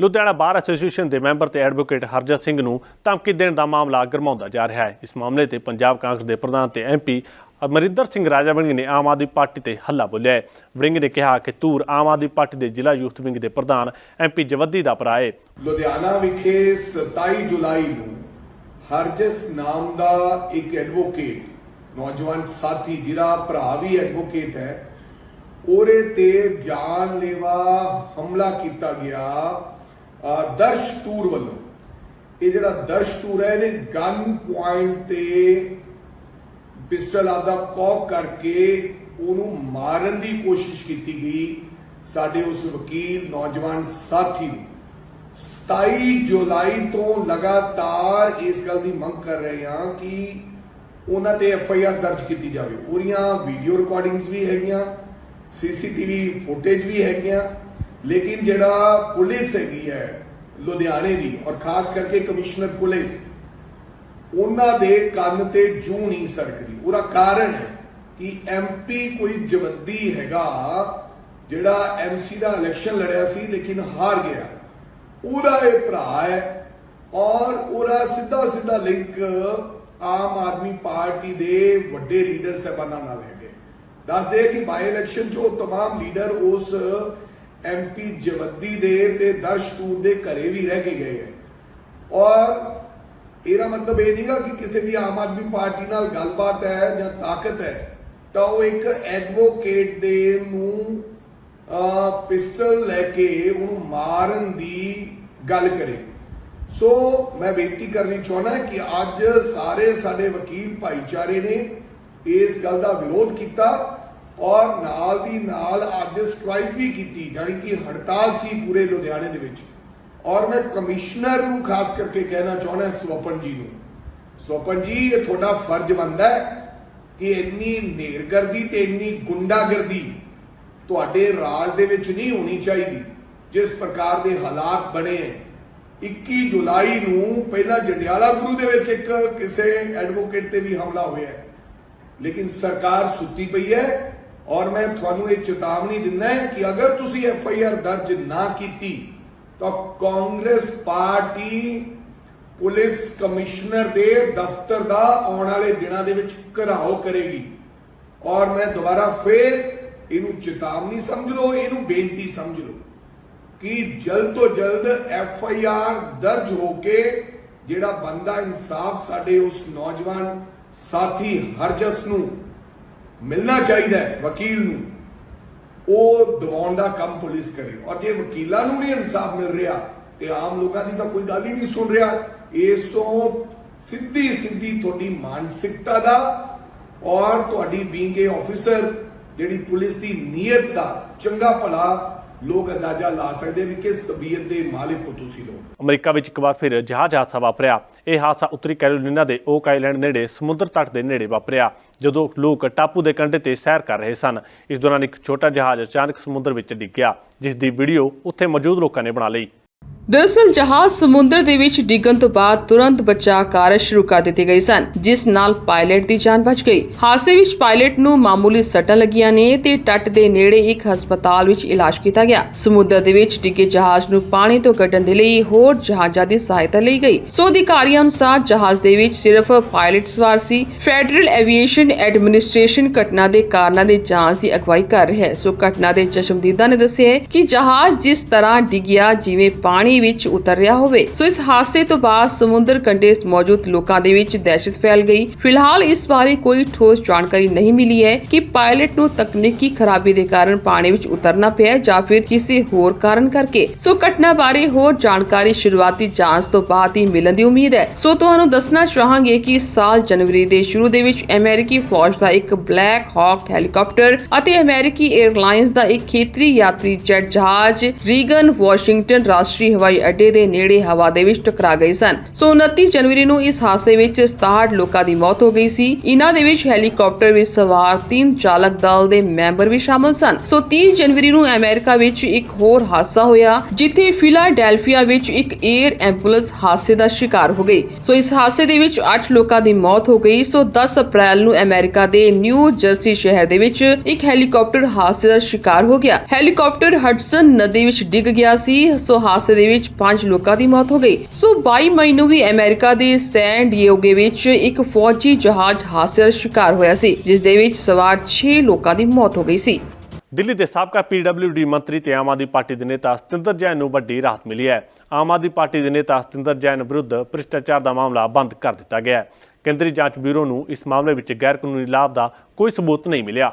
ਲੁਧਿਆਣਾ ਬਾਰ ਐਸੋਸੀਏਸ਼ਨ ਦੇ ਮੈਂਬਰ ਤੇ ਐਡਵੋਕੇਟ ਹਰਜਤ ਸਿੰਘ ਨੂੰ ਧਮਕੀ ਦੇਣ ਦਾ ਮਾਮਲਾ ਗਰਮਾਉਂਦਾ ਜਾ ਰਿਹਾ ਹੈ। ਇਸ ਮਾਮਲੇ ਤੇ ਪੰਜਾਬ ਕਾਂਗਰਸ ਦੇ ਪ੍ਰਧਾਨ ਤੇ ਐਮਪੀ ਅਮਰਿੰਦਰ ਸਿੰਘ ਰਾਜਾ ਵੜਿੰਗ ਨੇ ਆਮ ਆਦਮੀ ਪਾਰਟੀ ਤੇ ਹੱਲਾ ਬੋਲਿਆ ਹੈ। ਵੜਿੰਗ ਨੇ ਕਿਹਾ ਕਿ ਧੂਰ ਆਮ ਆਦਮੀ ਪਾਰਟੀ ਦੇ ਜ਼ਿਲ੍ਹਾ ਯੂਥ ਵਿੰਗ ਦੇ ਪ੍ਰਧਾਨ ਐਮਪੀ ਜਵੱਦੀ ਦਾ ਭਰਾ ਹੈ। ਲੁਧਿਆਣਾ ਵਿਖੇ 27 ਜੁਲਾਈ ਨੂੰ ਹਰਜਸ ਨਾਮ ਦਾ ਇੱਕ ਐਡਵੋਕੇਟ, ਨੌਜਵਾਨ ਸਾਥੀ ਜਿਹੜਾ ਭਰਾ ਵੀ ਐਡਵੋਕੇਟ ਹੈ, ਉਹਦੇ ਤੇ ਜਾਨਲੇਵਾ ਹਮਲਾ ਕੀਤਾ ਗਿਆ। ਦਰਸ਼ ਟੂਰ ਵੱਲੋਂ। ਇਹ ਜਿਹੜਾ ਦਰਸ਼ ਟੂਰ ਹੈ, ਇਹਨੇ ਗਨ ਪੁਆਇੰਟ ਤੇ ਪਿਸਟਲ ਆਦਾ ਕੌਕ ਕਰਕੇ ਉਹਨੂੰ ਮਾਰਨ ਦੀ ਕੋਸ਼ਿਸ਼ ਕੀਤੀ ਗਈ। ਸਾਡੇ ਉਸ ਵਕੀਲ, ਨੌਜਵਾਨ ਸਾਥੀ ਨੂੰ। 27 ਜੁਲਾਈ ਤੋਂ ਲਗਾਤਾਰ ਇਸ ਗੱਲ ਦੀ ਮੰਗ ਕਰ ਰਹੇ ਹਾਂ ਕਿ ਉਹਨਾਂ ਤੇ ਐਫ ਆਈ ਆਰ ਦਰਜ ਕੀਤੀ ਜਾਵੇ। ਉਹਦੀਆਂ ਵੀਡੀਓ ਰਿਕਾਰਡਿੰਗਸ ਵੀ ਹੈਗੀਆਂ ਸੀਸੀਟੀਵੀ ਫੁਟੇਜ ਵੀ ਹੈਗੀਆਂ। ਲੇਕਿਨ ਜਿਹੜਾ ਪੁਲਿਸ ਹੈਗੀ ਹੈ ਲੁਧਿਆਣੇ ਦੀ ਔਰ ਖਾਸ ਕਰਕੇ ਕਮਿਸ਼ਨਰ ਪੁਲਿਸ ਉਹਨਾਂ ਦੇ ਕੰਨ ਤੇ ਜੂ ਨਹੀਂ ਸਰਕਦੀ ਉਹਦਾ ਕਾਰਨ ਹੈ ਕਿ ਐਮਪੀ ਕੋਈ ਜਵੱਦੀ ਹੈਗਾ ਜਿਹੜਾ ਐਮਸੀ ਦਾ ਇਲੈਕਸ਼ਨ ਲੜਿਆ ਸੀ ਲੇਕਿਨ ਹਾਰ ਗਿਆ ਉਹਦਾ ਇਹ ਭਰਾ ਹੈ ਔਰ ਉਹਦਾ ਸਿੱਧਾ ਸਿੱਧਾ ਲਿੰਕ ਆਮ ਆਦਮੀ ਪਾਰਟੀ ਦੇ ਵੱਡੇ ਲੀਡਰ ਸਾਹਿਬਾਨਾਂ ਨਾਲ ਹੈਗੇ ਦੱਸਦੇ ਕਿ ਬਾਈ ਇਲੈਕਸ਼ਨ 'ਚ ਉਹ तमाम ਲੀਡਰ ਉਸ ਐਮਪੀ ਜਵੱਦੀ ਦੇ ਤੇ ਦਰਸ਼ਟੂਰ ਦੇ ਘਰੇ ਵੀ ਰਹਿ ਕੇ ਗਏ ਹੈ। ਔਰ ਇਹਦਾ ਮਤਲਬ ਇਹ ਨਹੀਂਗਾ ਕਿ ਕਿਸੇ ਦੀ ਆਮ ਆਦਮੀ ਪਾਰਟੀ ਨਾਲ ਗੱਲਬਾਤ ਹੈ ਜਾਂ ਤਾਕਤ ਹੈ, ਤਾਂ ਉਹ ਇੱਕ ਐਡਵੋਕੇਟ ਦੇ ਨੂੰ ਪਿਸਟਲ ਲੈ ਕੇ ਉਹਨੂੰ ਮਾਰਨ ਦੀ ਗੱਲ ਕਰੇ। ਸੋ ਮੈਂ ਬੇਨਤੀ ਕਰਨੀ ਚਾਹੁੰਦਾ ਕਿ ਅੱਜ ਸਾਰੇ ਸਾਡੇ ਵਕੀਲ ਭਾਈਚਾਰੇ ਨੇ ਇਸ ਗੱਲ ਦਾ ਵਿਰੋਧ ਕੀਤਾ। ਔਰ ਨਾਲ ਦੀ ਨਾਲ ਅੱਜ ਸਟ੍ਰਾਈਕ ਵੀ ਕੀਤੀ, ਜਾਣੀ ਕਿ ਹੜਤਾਲ ਸੀ ਪੂਰੇ ਲੁਧਿਆਣੇ ਦੇ ਵਿੱਚ। ਔਰ ਮੈਂ ਕਮਿਸ਼ਨਰ ਨੂੰ ਖਾਸ ਕਰਕੇ ਕਹਿਣਾ ਚਾਹੁੰਦਾ ਸਵਪਨ ਜੀ ਨੂੰ। ਸਵਪਨ ਜੀ, ਇਹ ਤੁਹਾਡਾ ਫਰਜ਼ ਬਣਦਾ ਹੈ ਕਿ ਇੰਨੀ ਨੇਰਗਰਦੀ ਤੇ ਇੰਨੀ ਗੁੰਡਾਗਰਦੀ ਤੁਹਾਡੇ ਰਾਜ ਦੇ ਵਿੱਚ ਨਹੀਂ ਹੋਣੀ ਚਾਹੀਦੀ, ਜਿਸ ਪ੍ਰਕਾਰ ਦੇ ਹਾਲਾਤ ਬਣੇ ਹੈ। 21 ਜੁਲਾਈ ਨੂੰ ਪਹਿਲਾਂ ਜੰਡਿਆਲਾ ਗੁਰੂ ਦੇ ਵਿੱਚ ਇੱਕ ਕਿਸੇ ਐਡਵੋਕੇਟ ਤੇ ਵੀ ਹਮਲਾ ਹੋਇਆ ਲੇਕਿਨ ਸਰਕਾਰ ਸੁੱਤੀ ਪਈ ਹੈ ਔਰ ਮੈਂ ਤੁਹਾਨੂੰ ਇਹ ਚੇਤਾਵਨੀ ਦਿੰਦਾ ਹੈ ਕਿ ਅਗਰ ਤੁਸੀਂ ਐਫ ਆਈ ਆਰ ਦਰਜ ਨਾ ਕੀਤੀ, ਤਾਂ ਕਾਂਗਰਸ ਪਾਰਟੀ ਪੁਲਿਸ ਕਮਿਸ਼ਨਰ ਦੇ ਦਫ਼ਤਰ ਦਾ ਆਉਣ ਵਾਲੇ ਦਿਨਾਂ ਦੇ ਵਿੱਚ ਘਰਾਓ ਕਰੇਗੀ। ਔਰ ਮੈਂ ਦੁਬਾਰਾ ਫੇਰ ਇਹਨੂੰ ਚੇਤਾਵਨੀ ਸਮਝ ਲਓ, ਇਹਨੂੰ ਬੇਨਤੀ ਸਮਝ ਲਓ ਕਿ ਜਲਦ ਤੋਂ ਜਲਦ ਐਫ ਆਈ ਆਰ ਦਰਜ ਹੋ ਕੇ ਜਿਹੜਾ ਬੰਦਾ ਇਨਸਾਫ ਸਾਡੇ ਉਸ ਨੌਜਵਾਨ ਸਾਥੀ ਹਰਜਸ ਨੂੰ ਮਿਲਣਾ ਚਾਹੀਦਾ ਹੈ ਵਕੀਲ ਨੂੰ। ਉਹ ਦਿਵਾਉਣ ਦਾ ਕੰਮ ਪੁਲਿਸ ਕਰੇ। ਔਰ ਜੇ ਵਕੀਲਾਂ ਨੂੰ ਨਹੀਂ ਇਨਸਾਫ ਮਿਲ ਰਿਹਾ, ਤੇ ਆਮ ਲੋਕਾਂ ਦੀ ਤਾਂ ਕੋਈ ਗੱਲ ਹੀ ਨਹੀਂ ਸੁਣ ਰਿਹਾ। ਇਸ ਤੋਂ ਸਿੱਧੀ ਸਿੱਧੀ ਤੁਹਾਡੀ ਮਾਨਸਿਕਤਾ ਦਾ ਔਰ ਤੁਹਾਡੀ ਬੀਇੰਗ ਏ ਆਫੀਸਰ, ਜਿਹੜੀ ਪੁਲਿਸ ਦੀ ਨੀਅਤ ਦਾ ਚੰਗਾ ਭਲਾ ਲੋਕ ਅੰਦਾਜ਼ਾ ਲਾ ਸਕਦੇ ਵੀ ਕਿਸ ਤਬੀਅਤ ਦੇ ਮਾਲਿਕ ਹੋ ਤੁਸੀਂ ਲੋਕ। ਅਮਰੀਕਾ ਵਿੱਚ ਇੱਕ ਵਾਰ ਫਿਰ ਜਹਾਜ਼ ਹਾਦਸਾ ਵਾਪਰਿਆ। ਇਹ ਹਾਦਸਾ ਉੱਤਰੀ ਕੈਰੋਲੀਨਾ ਦੇ ਓਕ ਆਈਲੈਂਡ ਨੇੜੇ, ਸਮੁੰਦਰ ਤੱਟ ਦੇ ਨੇੜੇ ਵਾਪਰਿਆ, ਜਦੋਂ ਲੋਕ ਟਾਪੂ ਦੇ ਕੰਢੇ ਤੇ ਸੈਰ ਕਰ ਰਹੇ ਸਨ। ਇਸ ਦੌਰਾਨ ਇੱਕ ਛੋਟਾ ਜਹਾਜ਼ ਅਚਾਨਕ ਸਮੁੰਦਰ ਵਿੱਚ ਡਿੱਗ ਗਿਆ, ਜਿਸ ਦੀ ਵੀਡੀਓ ਉੱਥੇ ਮੌਜੂਦ ਲੋਕਾਂ ਨੇ ਬਣਾ ਲਈ। ਦਰਅਸਲ ਜਹਾਜ਼ ਸਮੁੰਦਰ ਦੇ ਵਿੱਚ ਡਿੱਗਣ ਤੋਂ ਬਾਅਦ ਤੁਰੰਤ ਬਚਾਅ ਕਾਰਜ ਸ਼ੁਰੂ ਕਰ ਦਿੱਤੇ ਗਏ ਸਨ, ਜਿਸ ਨਾਲ ਪਾਇਲਟ ਦੀ ਜਾਨ ਬਚ ਗਈ। ਹਾਦਸੇ ਵਿੱਚ ਪਾਇਲਟ ਨੂੰ ਮਾਮੂਲੀ ਸੱਟਾਂ ਲੱਗੀਆਂ ਨੇ ਤੇ ਟੱਟ ਦੇ ਨੇੜੇ ਇੱਕ ਹਸਪਤਾਲ ਵਿੱਚ ਇਲਾਜ ਕੀਤਾ ਗਿਆ। ਸਮੁੰਦਰ ਦੇ ਵਿੱਚ ਡਿੱਗੇ ਜਹਾਜ਼ ਨੂੰ ਪਾਣੀ ਤੋਂ ਕੱਢਣ ਦੇ ਲਈ ਹੋਰ ਜਹਾਜ਼ਾਂ ਦੀ ਸਹਾਇਤਾ ਲਈ ਗਈ। ਸੋ ਅਧਿਕਾਰੀਆਂ ਅਨੁਸਾਰ ਜਹਾਜ਼ ਦੇ ਵਿੱਚ ਸਿਰਫ ਪਾਇਲਟ ਸਵਾਰ ਸੀ। ਫੈਡਰਲ ਐਵੀਏਸ਼ਨ ਐਡਮਿਨਿਸਟ੍ਰੇਸ਼ਨ ਘਟਨਾ ਦੇ ਕਾਰਨਾਂ ਦੀ ਜਾਂਚ ਦੀ ਅਗਵਾਈ ਕਰ ਰਿਹਾ ਹੈ। ਸੋ ਘਟਨਾ ਦੇ ਚਸ਼ਮਦੀਦਾਂ ਨੇ ਦੱਸਿਆ ਕਿ ਜਹਾਜ਼ ਜਿਸ ਤਰ੍ਹਾਂ ਡਿੱਗਿਆ, ਜਿਵੇਂ ਪਾਣੀ ਵਿੱਚ ਉਤਰ ਰਿਹਾ ਹੋਵੇ। ਸੋ ਇਸ ਹਾਦਸੇ ਤੋਂ ਬਾਅਦ ਸਮੁੰਦਰ ਕੰਢੇ ਮੌਜੂਦ ਲੋਕਾਂ ਦੇ ਵਿੱਚ ਦਹਿਸ਼ਤ ਫੈਲ ਗਈ। ਫਿਲਹਾਲ ਇਸ ਬਾਰੇ ਕੋਈ ਠੋਸ ਜਾਣਕਾਰੀ ਨਹੀਂ ਮਿਲੀ ਹੈ ਕਿ ਪਾਇਲਟ ਨੂੰ ਤਕਨੀਕੀ ਖਰਾਬੀ ਦੇ ਕਾਰਨ ਪਾਣੀ ਵਿੱਚ ਉਤਰਨਾ ਪਿਆ ਜਾਂ ਫਿਰ ਕਿਸੇ ਹੋਰ ਕਾਰਨ ਕਰਕੇ। ਸੋ ਘਟਨਾ ਬਾਰੇ ਹੋਰ ਜਾਣਕਾਰੀ ਸ਼ੁਰੂਆਤੀ ਜਾਂਚ ਤੋਂ ਬਾਅਦ ਹੀ ਮਿਲਣ ਦੀ ਉਮੀਦ ਹੈ। ਸੋ ਤੁਹਾਨੂੰ ਦੱਸਣਾ ਚਾਹਾਂਗੇ ਕਿ ਇਸ ਸਾਲ ਜਨਵਰੀ ਦੇ ਸ਼ੁਰੂ ਦੇ ਵਿੱਚ ਅਮਰੀਕੀ ਫੌਜ ਦਾ ਇੱਕ ਬਲੈਕ ਹਾਕ ਹੈਲੀਕਾਪਟਰ ਅਤੇ ਅਮਰੀਕੀ 에ਅਰਲਾਈਨਸ ਦਾ ਇੱਕ ਖੇਤਰੀ ਯਾਤਰੀ ਜੈਟ ਜਹਾਜ਼ ਰੀਗਨ ਵਾਸ਼ਿੰਗਟਨ ਰਾਸ਼ਟਰੀ ਹਵਾਈ ਅੱਡੇ ਦੇ ਨੇੜੇ ਹਵਾ ਦੇ ਵਿੱਚ ਟਕਰਾ ਗਏ ਸਨ। ਸੋ 29 ਜਨਵਰੀ ਨੂੰ ਇਸ ਹਾਦਸੇ ਵਿੱਚ 67 ਲੋਕਾਂ ਦੀ ਮੌਤ ਹੋ ਗਈ ਸੀ। ਇਨ੍ਹਾਂ ਦੇ ਵਿੱਚ ਹੈਲੀਕਾਪਟਰ ਵਿੱਚ ਸਵਾਰ ਤਿੰਨ ਚਾਲਕ ਦਲ ਦੇ ਮੈਂਬਰ ਵੀ ਸ਼ਾਮਲ ਸਨ। ਸੋ 30 ਜਨਵਰੀ ਨੂੰ ਅਮਰੀਕਾ ਵਿੱਚ ਇੱਕ ਹੋਰ ਹਾਦਸਾ ਹੋਇਆ, ਜਿੱਥੇ ਫਿਲਾਡੈਲਫੀਆ ਵਿੱਚ ਇੱਕ 에ਅਰ ਐਂਬੂਲੈਂਸ ਹਾਦਸੇ ਦਾ ਸ਼ਿਕਾਰ ਹੋ ਗਈ। ਸੋ ਇਸ ਹਾਦਸੇ ਦੇ ਵਿੱਚ 8 ਲੋਕਾਂ ਦੀ ਮੌਤ ਹੋ ਗਈ। ਸੋ 10 ਅਪ੍ਰੈਲ ਨੂੰ ਅਮਰੀਕਾ ਦੇ ਨਿਊ ਜਰਸੀ ਸ਼ਹਿਰ ਦੇ ਵਿੱਚ ਇੱਕ ਹੈਲੀਕਾਪਟਰ ਹਾਦਸੇ ਦਾ ਸ਼ਿਕਾਰ ਹੋ ਗਿਆ। ਹੈਲੀਕਾਪਟਰ ਹਡਸਨ ਨਦੀ ਵਿੱਚ ਡਿੱਗ ਗਿਆ ਸੀ। ਸੋ ਹਾਦਸੇ ਦੇ ਵਿੱਚ 5 ਲੋਕਾਂ ਦੀ ਮੌਤ ਹੋ ਗਈ। ਸੋ 22 ਮਈ ਨੂੰ ਵੀ ਅਮਰੀਕਾ ਦੇ ਸੈਨ ਡਿਏਗੋ ਵਿੱਚ ਇੱਕ ਫੌਜੀ ਜਹਾਜ਼ ਹਾਦਸੇ ਦਾ ਸ਼ਿਕਾਰ ਹੋਇਆ ਸੀ, ਜਿਸ ਦੇ ਵਿੱਚ ਸਵਾਰ 6 ਲੋਕਾਂ ਦੀ ਮੌਤ ਹੋ ਗਈ ਸੀ। ਦਿੱਲੀ ਦੇ ਸਾਬਕਾ ਪੀਡਬਲਯੂਡੀ ਮੰਤਰੀ ਤੇ ਆਮ ਆਦਮੀ ਪਾਰਟੀ ਦੇ ਨੇਤਾ ਸਤਿੰਦਰ ਜੈਨ ਨੂੰ ਵੱਡੀ ਰਾਹਤ ਮਿਲੀ ਹੈ। ਆਮ ਆਦਮੀ ਪਾਰਟੀ ਦੇ ਨੇਤਾ ਸਤਿੰਦਰ ਜੈਨ ਵਿਰੁੱਧ ਭ੍ਰਿਸ਼ਟਾਚਾਰ ਦਾ ਮਾਮਲਾ ਬੰਦ ਕਰ ਦਿੱਤਾ ਗਿਆ ਹੈ। ਕੇਂਦਰੀ ਜਾਂਚ ਬਿਊਰੋ ਨੂੰ ਇਸ ਮਾਮਲੇ ਵਿੱਚ ਗੈਰ ਕਾਨੂੰਨੀ ਲਾਭ ਦਾ ਕੋਈ ਸਬੂਤ ਨਹੀਂ ਮਿਲਿਆ।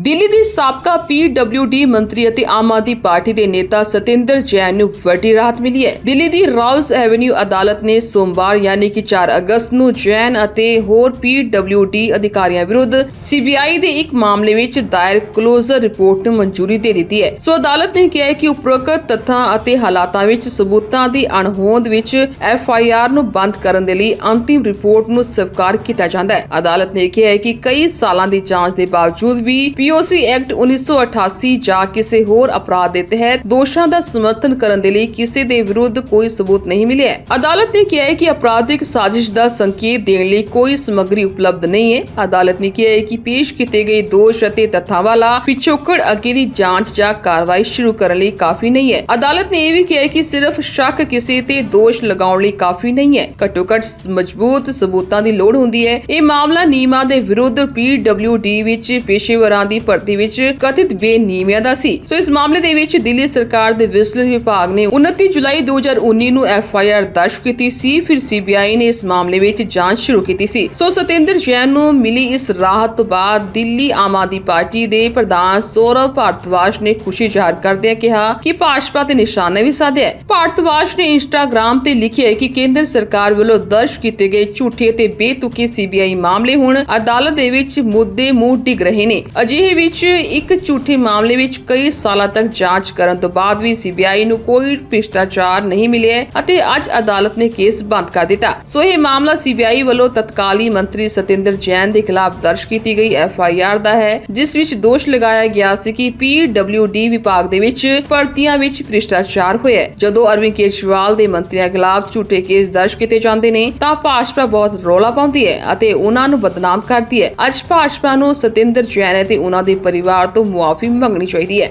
ਦਿੱਲੀ ਦੀ ਸਾਬਕਾ ਪੀਡਬਲਯੂਡੀ ਮੰਤਰੀ ਅਤੇ ਆਮ ਆਦਮੀ ਪਾਰਟੀ ਦੇ ਨੇਤਾ ਸਤਿੰਦਰ ਜੈਨ ਨੂੰ ਵੱਡੀ ਰਾਹਤ ਮਿਲੀ ਹੈ। ਦਿੱਲੀ ਦੀ ਰਾਉਲਸ ਐਵਨਿਊ ਅਦਾਲਤ ਨੇ ਸੋਮਵਾਰ ਯਾਨੀ ਕਿ 4 ਅਗਸਤ ਨੂੰ ਜੈਨ ਅਤੇ ਹੋਰ ਪੀਡਬਲਯੂਡੀ ਅਧਿਕਾਰੀਆਂ ਵਿਰੁੱਧ ਸੀਬੀਆਈ ਦੇ ਇੱਕ ਮਾਮਲੇ ਵਿੱਚ ਦਾਇਰ ਕਲੋਜ਼ਰ ਰਿਪੋਰਟ ਨੂੰ ਮਨਜ਼ੂਰੀ ਦੇ ਦਿੱਤੀ ਹੈ। ਸੋ ਅਦਾਲਤ ਨੇ ਕਿਹਾ ਹੈ ਕਿ ਉਪਰੋਕਤ ਤੱਥਾਂ ਅਤੇ ਹਾਲਾਤਾਂ ਵਿੱਚ ਸਬੂਤਾਂ ਦੀ ਅਣਹੋਂਦ ਵਿੱਚ ਐਫ ਆਈ ਆਰ ਨੂੰ ਬੰਦ ਕਰਨ ਦੇ ਲਈ ਅੰਤਿਮ ਰਿਪੋਰਟ ਨੂੰ ਸਵੀਕਾਰ ਕੀਤਾ ਜਾਂਦਾ ਹੈ। ਅਦਾਲਤ ਨੇ ਕਿਹਾ ਹੈ ਕਿ ਕਈ ਸਾਲਾਂ ਦੀ ਜਾਂਚ ਦੇ ਬਾਵਜੂਦ ਵੀ ਪੀਓਸੀ ਐਕਟ 1988 ਜਾਂ ਕਿਸੇ ਹੋਰ ਅਪਰਾਧ ਦੇ ਤਹਿਤ ਦੋਸ਼ਾਂ ਦਾ ਸਮਰਥਨ ਕਰਨ ਦੇ ਲਈ ਕਿਸੇ ਦੇ ਵਿਰੁੱਧ ਕੋਈ ਸਬੂਤ ਨਹੀਂ ਮਿਲਿਆ ਅਦਾਲਤ ਨੇ ਕਿਹਾ ਹੈ ਕਿ ਅਪਰਾਧਿਕ ਸਾਜ਼ਿਸ਼ ਦਾ ਸੰਕੇਤ ਦੇਣ ਲਈ ਕੋਈ ਸਮੱਗਰੀ ਉਪਲਬਧ ਨਹੀਂ ਹੈ। ਅਦਾਲਤ ਨੇ ਕਿਹਾ ਹੈ ਕਿ ਪੇਸ਼ ਕੀਤੇ ਗਏ ਦੋਸ਼ ਅਤੇ ਤੱਥਾਂ ਵਾਲਾ ਪਿਛੋਕੜ ਅੱਗੇ ਦੀ ਜਾਂਚ ਜਾਂ ਕਾਰਵਾਈ ਸ਼ੁਰੂ ਕਰਨ ਲਈ ਕਾਫੀ ਨਹੀਂ ਹੈ। ਅਦਾਲਤ ਨੇ ਇਹ ਵੀ ਕਿਹਾ ਕਿ ਸਿਰਫ ਸ਼ੱਕ ਕਿਸੇ ਤੇ ਦੋਸ਼ ਲਗਾਉਣ ਲਈ ਕਾਫੀ ਨਹੀਂ ਹੈ। ਘੱਟੋ ਘੱਟ ਮਜ਼ਬੂਤ ਸਬੂਤਾਂ ਦੀ ਲੋੜ ਹੁੰਦੀ ਹੈ। ਇਹ ਮਾਮਲਾ ਨੀਮਾ ਦੇ ਵਿਰੁੱਧ ਪੀਡਬਲਯੂਡੀ ਵਿੱਚ ਪੇਸ਼ੇਵਰਾਂ ਦੀ ਭਰਤੀ ਵਿੱਚ ਕਥਿਤ ਬੇਨੀਮੀਆਂ ਦਾ ਸੀ। ਸੋ ਇਸ ਮਾਮਲੇ ਦੇ ਵਿੱਚ ਦਿੱਲੀ ਸਰਕਾਰ ਦੇ ਵਿਜੀਲੈਂਸ ਵਿਭਾਗ ਨੇ 29 ਜੁਲਾਈ 2019 ਨੂੰ ਐਫ ਆਈ ਆਰ ਦਰਜ ਕੀਤੀ ਸੀ। ਫਿਰ ਸੀਬੀਆਈ ਨੇ ਇਸ ਮਾਮਲੇ ਵਿੱਚ ਜਾਂਚ ਸ਼ੁਰੂ ਕੀਤੀ ਸੀ। ਸੋ ਸਤਿੰਦਰ ਜੈਨ ਨੂੰ ਮਿਲੀ ਇਸ ਰਾਹਤ ਤੋਂ ਬਾਅਦ ਦਿੱਲੀ ਆਮ ਆਦਮੀ ਪਾਰਟੀ ਦੇ ਪ੍ਰਧਾਨ ਸੌਰਵ ਭਾਰਤਵਾਜ ਨੇ ਖੁਸ਼ੀ ਜ਼ਾਹਰ ਕਰਦਿਆਂ ਕਿਹਾ ਕਿ ਭਾਜਪਾ ਤੇ ਨਿਸ਼ਾਨਾ ਵੀ ਸਾਧਿਆ ਹੈ। ਭਾਰਤਵਾਜ ਨੇ ਇੰਸਟਾਗ੍ਰam ਤੇ ਲਿਖਿਆ ਹੈ ਕਿ ਕੇਂਦਰ ਸਰਕਾਰ ਵੱਲੋਂ ਦਰਜ ਕੀਤੇ ਗਏ ਝੂਠੇ ਤੇ ਬੇਤੁਕੇ ਸੀਬੀਆਈ ਮਾਮਲੇ ਹੁਣ ਅਦਾਲਤ ਦੇ ਵਿੱਚ ਮੁੱਦੇ ਮੂੰਹ ਡਿੱਗ ਰਹੇ ਨੇ। ਅਜਿਹੇ ਵਿੱਚ ਇੱਕ ਝੂਠੇ ਮਾਮਲੇ ਵਿੱਚ ਕਈ ਸਾਲਾਂ ਤੱਕ ਜਾਂਚ ਕਰਨ ਤੋਂ ਬਾਅਦ ਵੀ ਸੀਬੀਆਈ ਨੂੰ ਕੋਈ ਭ੍ਰਿਸ਼ਟਾਚਾਰ ਨਹੀਂ ਮਿਲਿਆ ਹੈ ਅਤੇ ਅੱਜ ਅਦਾਲਤ ਨੇ ਕੇਸ ਬੰਦ ਕਰ ਦਿੱਤਾ ਸੋ ਇਹ ਮਾਮਲਾ ਸੀਬੀਆਈ ਵੱਲੋਂ ਤਤਕਾਲੀ ਮੰਤਰੀ ਸਤਿੰਦਰ ਜੈਨ ਦੇ ਖਿਲਾਫ ਦਰਜ ਕੀਤੀ ਗਈ ਐਫ ਦਾ ਹੈ, ਜਿਸ ਵਿੱਚ ਦੋਸ਼ ਲਗਾਇਆ ਗਿਆ ਸੀ ਕਿ ਪੀਡਬਲਯੂਡੀ ਵਿਭਾਗ ਦੇ ਵਿੱਚ ਭਰਤੀਆਂ ਵਿੱਚ ਭ੍ਰਿਸ਼ਟਾਚਾਰ ਹੋਇਆ ਹੈ। ਜਦੋਂ ਅਰਵਿੰਦ ਕੇਜਰੀਵਾਲ ਦੇ ਮੰਤਰੀਆਂ ਖਿਲਾਫ ਝੂਠੇ ਕੇਸ ਦਰਜ ਕੀਤੇ ਜਾਂਦੇ ਨੇ, ਤਾਂ ਭਾਜਪਾ ਬਹੁਤ ਰੌਲਾ ਪਾਉਂਦੀ ਹੈ ਅਤੇ ਉਹਨਾਂ ਨੂੰ ਬਦਨਾਮ ਕਰਦੀ ਹੈ ਅੱਜ ਭਾਜਪਾ ਨੂੰ ਸਤਿੰਦਰ ਜੈਨ ਅਤੇ ਉਹਨਾਂ ਦੇ ਪਰਿਵਾਰ ਤੋਂ ਮੁਆਫੀ ਮੰਗਣੀ ਚਾਹੀਦੀ ਹੈ।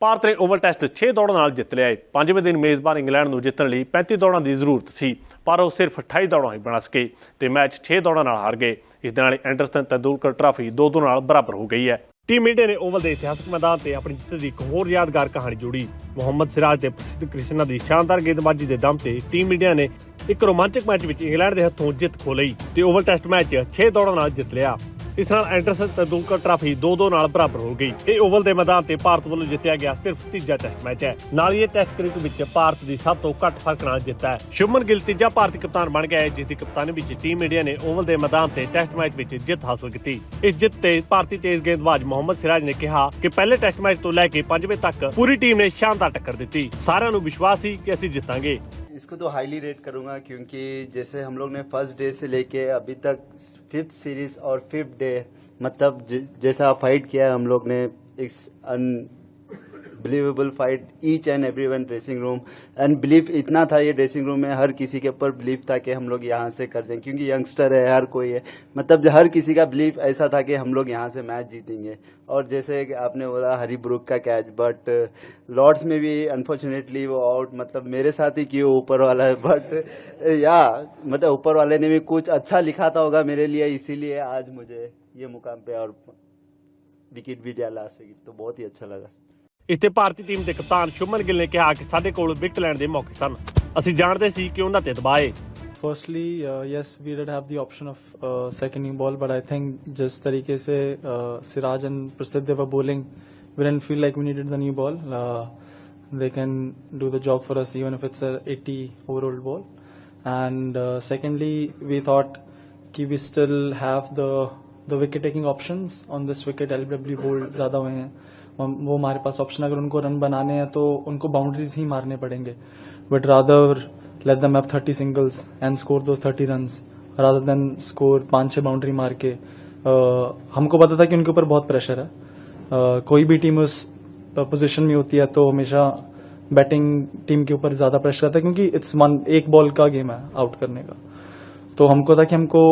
ਭਾਰਤ ਨੇ ਓਵਲ ਟੈਸਟ 6 ਦੌੜਾਂ ਨਾਲ ਜਿੱਤ ਲਿਆ ਹੈ। ਪੰਜਵੇਂ ਦਿਨ ਮੇਜ਼ਬਾਨ ਇੰਗਲੈਂਡ ਨੂੰ ਜਿੱਤਣ ਲਈ 35 ਦੌੜਾਂ ਦੀ ਜ਼ਰੂਰਤ ਸੀ, ਪਰ ਉਹ ਸਿਰਫ 28 ਦੌੜਾਂ ਹੀ ਬਣਾ ਸਕੇ ਤੇ ਮੈਚ 6 ਦੌੜਾਂ ਨਾਲ ਹਾਰ ਗਏ। ਇਸ ਦੇ ਨਾਲ ਐਂਡਰਸਨ ਤੰਦੂਲਕਰ ਟਰਾਫੀ 2-2 ਨਾਲ ਬਰਾਬਰ ਹੋ ਗਈ ਹੈ। ਟੀਮ ਇੰਡੀਆ ਨੇ ਓਵਲ ਦੇ ਇਤਿਹਾਸਕ ਮੈਦਾਨ ਤੇ ਆਪਣੀ ਜਿੱਤ ਦੀ ਇੱਕ ਹੋਰ ਯਾਦਗਾਰ ਕਹਾਣੀ ਜੋੜੀ। ਮੁਹੰਮਦ ਸਿਰਾਜ ਤੇ ਪ੍ਰਸਿੱਧ ਕ੍ਰਿਸ਼ਨਾ ਦੀ ਸ਼ਾਨਦਾਰ ਗੇਂਦਬਾਜ਼ੀ ਦੇ ਦਮ ਤੇ ਟੀਮ ਇੰਡੀਆ ਨੇ ਇੱਕ ਰੋਮਾਂਚਕ ਮੈਚ ਵਿੱਚ ਇੰਗਲੈਂਡ ਦੇ ਹੱਥੋਂ ਜਿੱਤ ਖੋ ਲਈ ਤੇ ਓਵਲ ਟੈਸਟ ਮੈਚ 6 ਦੌੜਾਂ ਨਾਲ ਜਿੱਤ ਲਿਆ। ਇਸ ਨਾਲ ਐਂਡਰਸਨ ਤੰਦੂਲਕਰ ਟਰਾਫੀ 2-2 ਨਾਲ ਬਰਾਬਰ ਹੋ ਗਈ। ਇਹ ਓਵਲ ਦੇ ਮੈਦਾਨ ਤੇ ਭਾਰਤ ਵੱਲੋਂ ਜਿੱਤਿਆ ਗਿਆ ਸਿਰਫ ਤੀਜਾ ਟੈਸਟ ਮੈਚ ਹੈ। ਨਾਲ ਹੀ ਇਹ ਟੈਸਟ ਕ੍ਰਿਕਟ ਵਿੱਚ ਭਾਰਤ ਦੀ ਸਭ ਤੋਂ ਘੱਟ ਫ਼ਰਕ ਨਾਲ ਜਿੱਤ ਹੈ। ਸ਼ੁਭਮਨ ਗਿੱਲ ਤੀਜਾ ਭਾਰਤੀ ਕਪਤਾਨ ਬਣ ਗਿਆ ਹੈ, ਜਿਸ ਦੀ ਕਪਤਾਨੀ ਵਿੱਚ ਟੀਮ ਇੰਡੀਆ ਨੇ ਓਵਲ ਦੇ ਮੈਦਾਨ ਤੇ ਟੈਸਟ ਮੈਚ ਵਿੱਚ ਜਿੱਤ ਹਾਸਲ ਕੀਤੀ। ਇਸ ਜਿੱਤ ਤੇ ਭਾਰਤੀ ਤੇਜ਼ ਗੇਂਦਬਾਜ਼ ਮੁਹੰਮਦ ਸਿਰਾਜ ਨੇ ਕਿਹਾ ਕਿ ਪਹਿਲੇ ਟੈਸਟ ਮੈਚ ਤੋਂ ਲੈ ਕੇ ਪੰਜਵੇਂ ਤੱਕ ਪੂਰੀ ਟੀਮ ਨੇ ਸ਼ਾਨਦਾਰ ਟੱਕਰ ਦਿੱਤੀ। ਸਾਰਿਆਂ ਨੂੰ ਵਿਸ਼ਵਾਸ ਸੀ ਕਿ ਅਸੀਂ ਜਿੱਤਾਂਗੇ। इसको तो हाईली रेट करूँगा क्योंकि जैसे हम लोग ने फ़र्स्ट डे से लेके अभी तक फिफ्थ सीरीज़ और फिफ्थ डे मतलब जैसा फाइट किया है हम लोग ने, इस unbelievable fight each and every one dressing room and believe इतना था ये ड्रेसिंग रूम में, हर किसी के ऊपर बिलीव था कि हम लोग यहाँ से कर दें, क्योंकि यंगस्टर है, हर कोई है। मतलब हर किसी का बिलीव ऐसा था कि हम लोग यहाँ से मैच जीतेंगे। और जैसे आपने बोला हरी ब्रुक का कैच बट लॉर्ड्स में भी अनफॉर्चुनेटली वो आउट मतलब मेरे साथ ही क्यों ऊपर वाला है बट या मतलब ऊपर वाले ने भी कुछ अच्छा लिखा था होगा मेरे लिए, इसीलिए आज मुझे ये मुकाम पे और विकेट भी दिया लास्ट विकेट तो बहुत ही अच्छा लगा। ਇੱਥੇ ਭਾਰਤੀ ਟੀਮ ਦੇ ਕਪਤਾਨ ਸ਼ੁਭਮਨ ਗਿੱਲ ਨੇ ਕਿਹਾ ਕਿ ਸਾਡੇ ਕੋਲ ਵਿਕਟ ਲੈਣ ਦੇ ਮੌਕੇ ਸਨ ਅਸੀਂ ਜਾਣਦੇ ਸੀ ਕਿ ਉਹਨਾਂ ਤੇ ਦਬਾਏ firstly uh, yes we did have the option of uh, seconding ball but i think jis tarike se uh, siraj and prasid they were bowling we didn't feel like we needed the new ball uh, they can do the job for us even if it's a 80 over old ball and uh, secondly we thought ki we still have the the wicket taking options on this wicket lw bowled zyada hue hain वो हमारे पास option अगर उनको run बनाने हैं तो उनको boundaries ही मारने पड़ेंगे। But rather let them have 30 singles and score those 30 runs rather than score पाँच छः बाउंड्री मार के uh, हमको पता था कि उनके ऊपर बहुत प्रेशर है। uh, कोई भी टीम उस पोजिशन में होती है तो हमेशा बैटिंग टीम के ऊपर ज़्यादा प्रेशर आता है क्योंकि इट्स वन एक बॉल का गेम है आउट करने का। तो हमको था कि हमको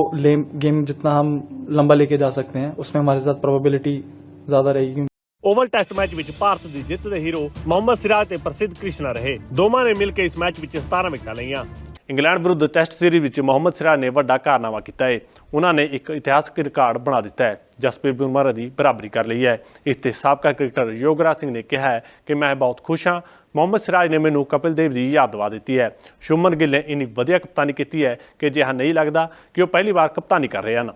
गेम जितना हम लंबा लेके जा सकते हैं उसमें हमारे साथ प्रोबेबिलिटी ज़्यादा रहेगी। ਓਵਲ ਟੈਸਟ ਮੈਚ ਵਿੱਚ ਭਾਰਤ ਦੀ ਜਿੱਤ ਦੇ ਹੀਰੋ ਮੁਹੰਮਦ ਸਿਰਾਜ ਤੇ ਪ੍ਰਸਿੱਧ ਕ੍ਰਿਸ਼ਨਾ ਰਹੇ। ਦੋਵਾਂ ਨੇ ਮਿਲ ਕੇ ਇਸ ਮੈਚ ਵਿੱਚ 17 ਵਿਕਟਾਂ ਲਈਆਂ। ਇੰਗਲੈਂਡ ਵਿਰੁੱਧ ਟੈਸਟ ਸੀਰੀਜ਼ ਵਿੱਚ ਮੁਹੰਮਦ ਸਿਰਾਜ ਨੇ ਵੱਡਾ ਕਾਰਨਾਮਾ ਕੀਤਾ ਹੈ। ਉਹਨਾਂ ਨੇ ਇੱਕ ਇਤਿਹਾਸਕ ਰਿਕਾਰਡ ਬਣਾ ਦਿੱਤਾ ਹੈ। ਜਸਪ੍ਰੀਤ ਬੁਮਰਾਹ ਦੀ ਬਰਾਬਰੀ ਕਰ ਲਈ ਹੈ। ਇਸ ਤੇ ਸਾਬਕਾ ਕ੍ਰਿਕਟਰ ਯੋਗਰਾਜ ਸਿੰਘ ਨੇ ਕਿਹਾ ਹੈ ਕਿ ਮੈਂ ਬਹੁਤ ਖੁਸ਼ ਹਾਂ। ਮੁਹੰਮਦ ਸਿਰਾਜ ਨੇ ਮੈਨੂੰ ਕਪਿਲ ਦੇਵ ਦੀ ਯਾਦ ਦਿਵਾ ਦਿੱਤੀ ਹੈ। ਸ਼ੁਮਨ ਗਿੱਲ ਨੇ ਇੰਨੀ ਵਧੀਆ ਕਪਤਾਨੀ ਕੀਤੀ ਹੈ ਕਿ ਜਿਹਾ ਨਹੀਂ ਲੱਗਦਾ ਕਿ ਉਹ ਪਹਿਲੀ ਵਾਰ ਕਪਤਾਨੀ ਕਰ ਰਹੇ ਹਨ।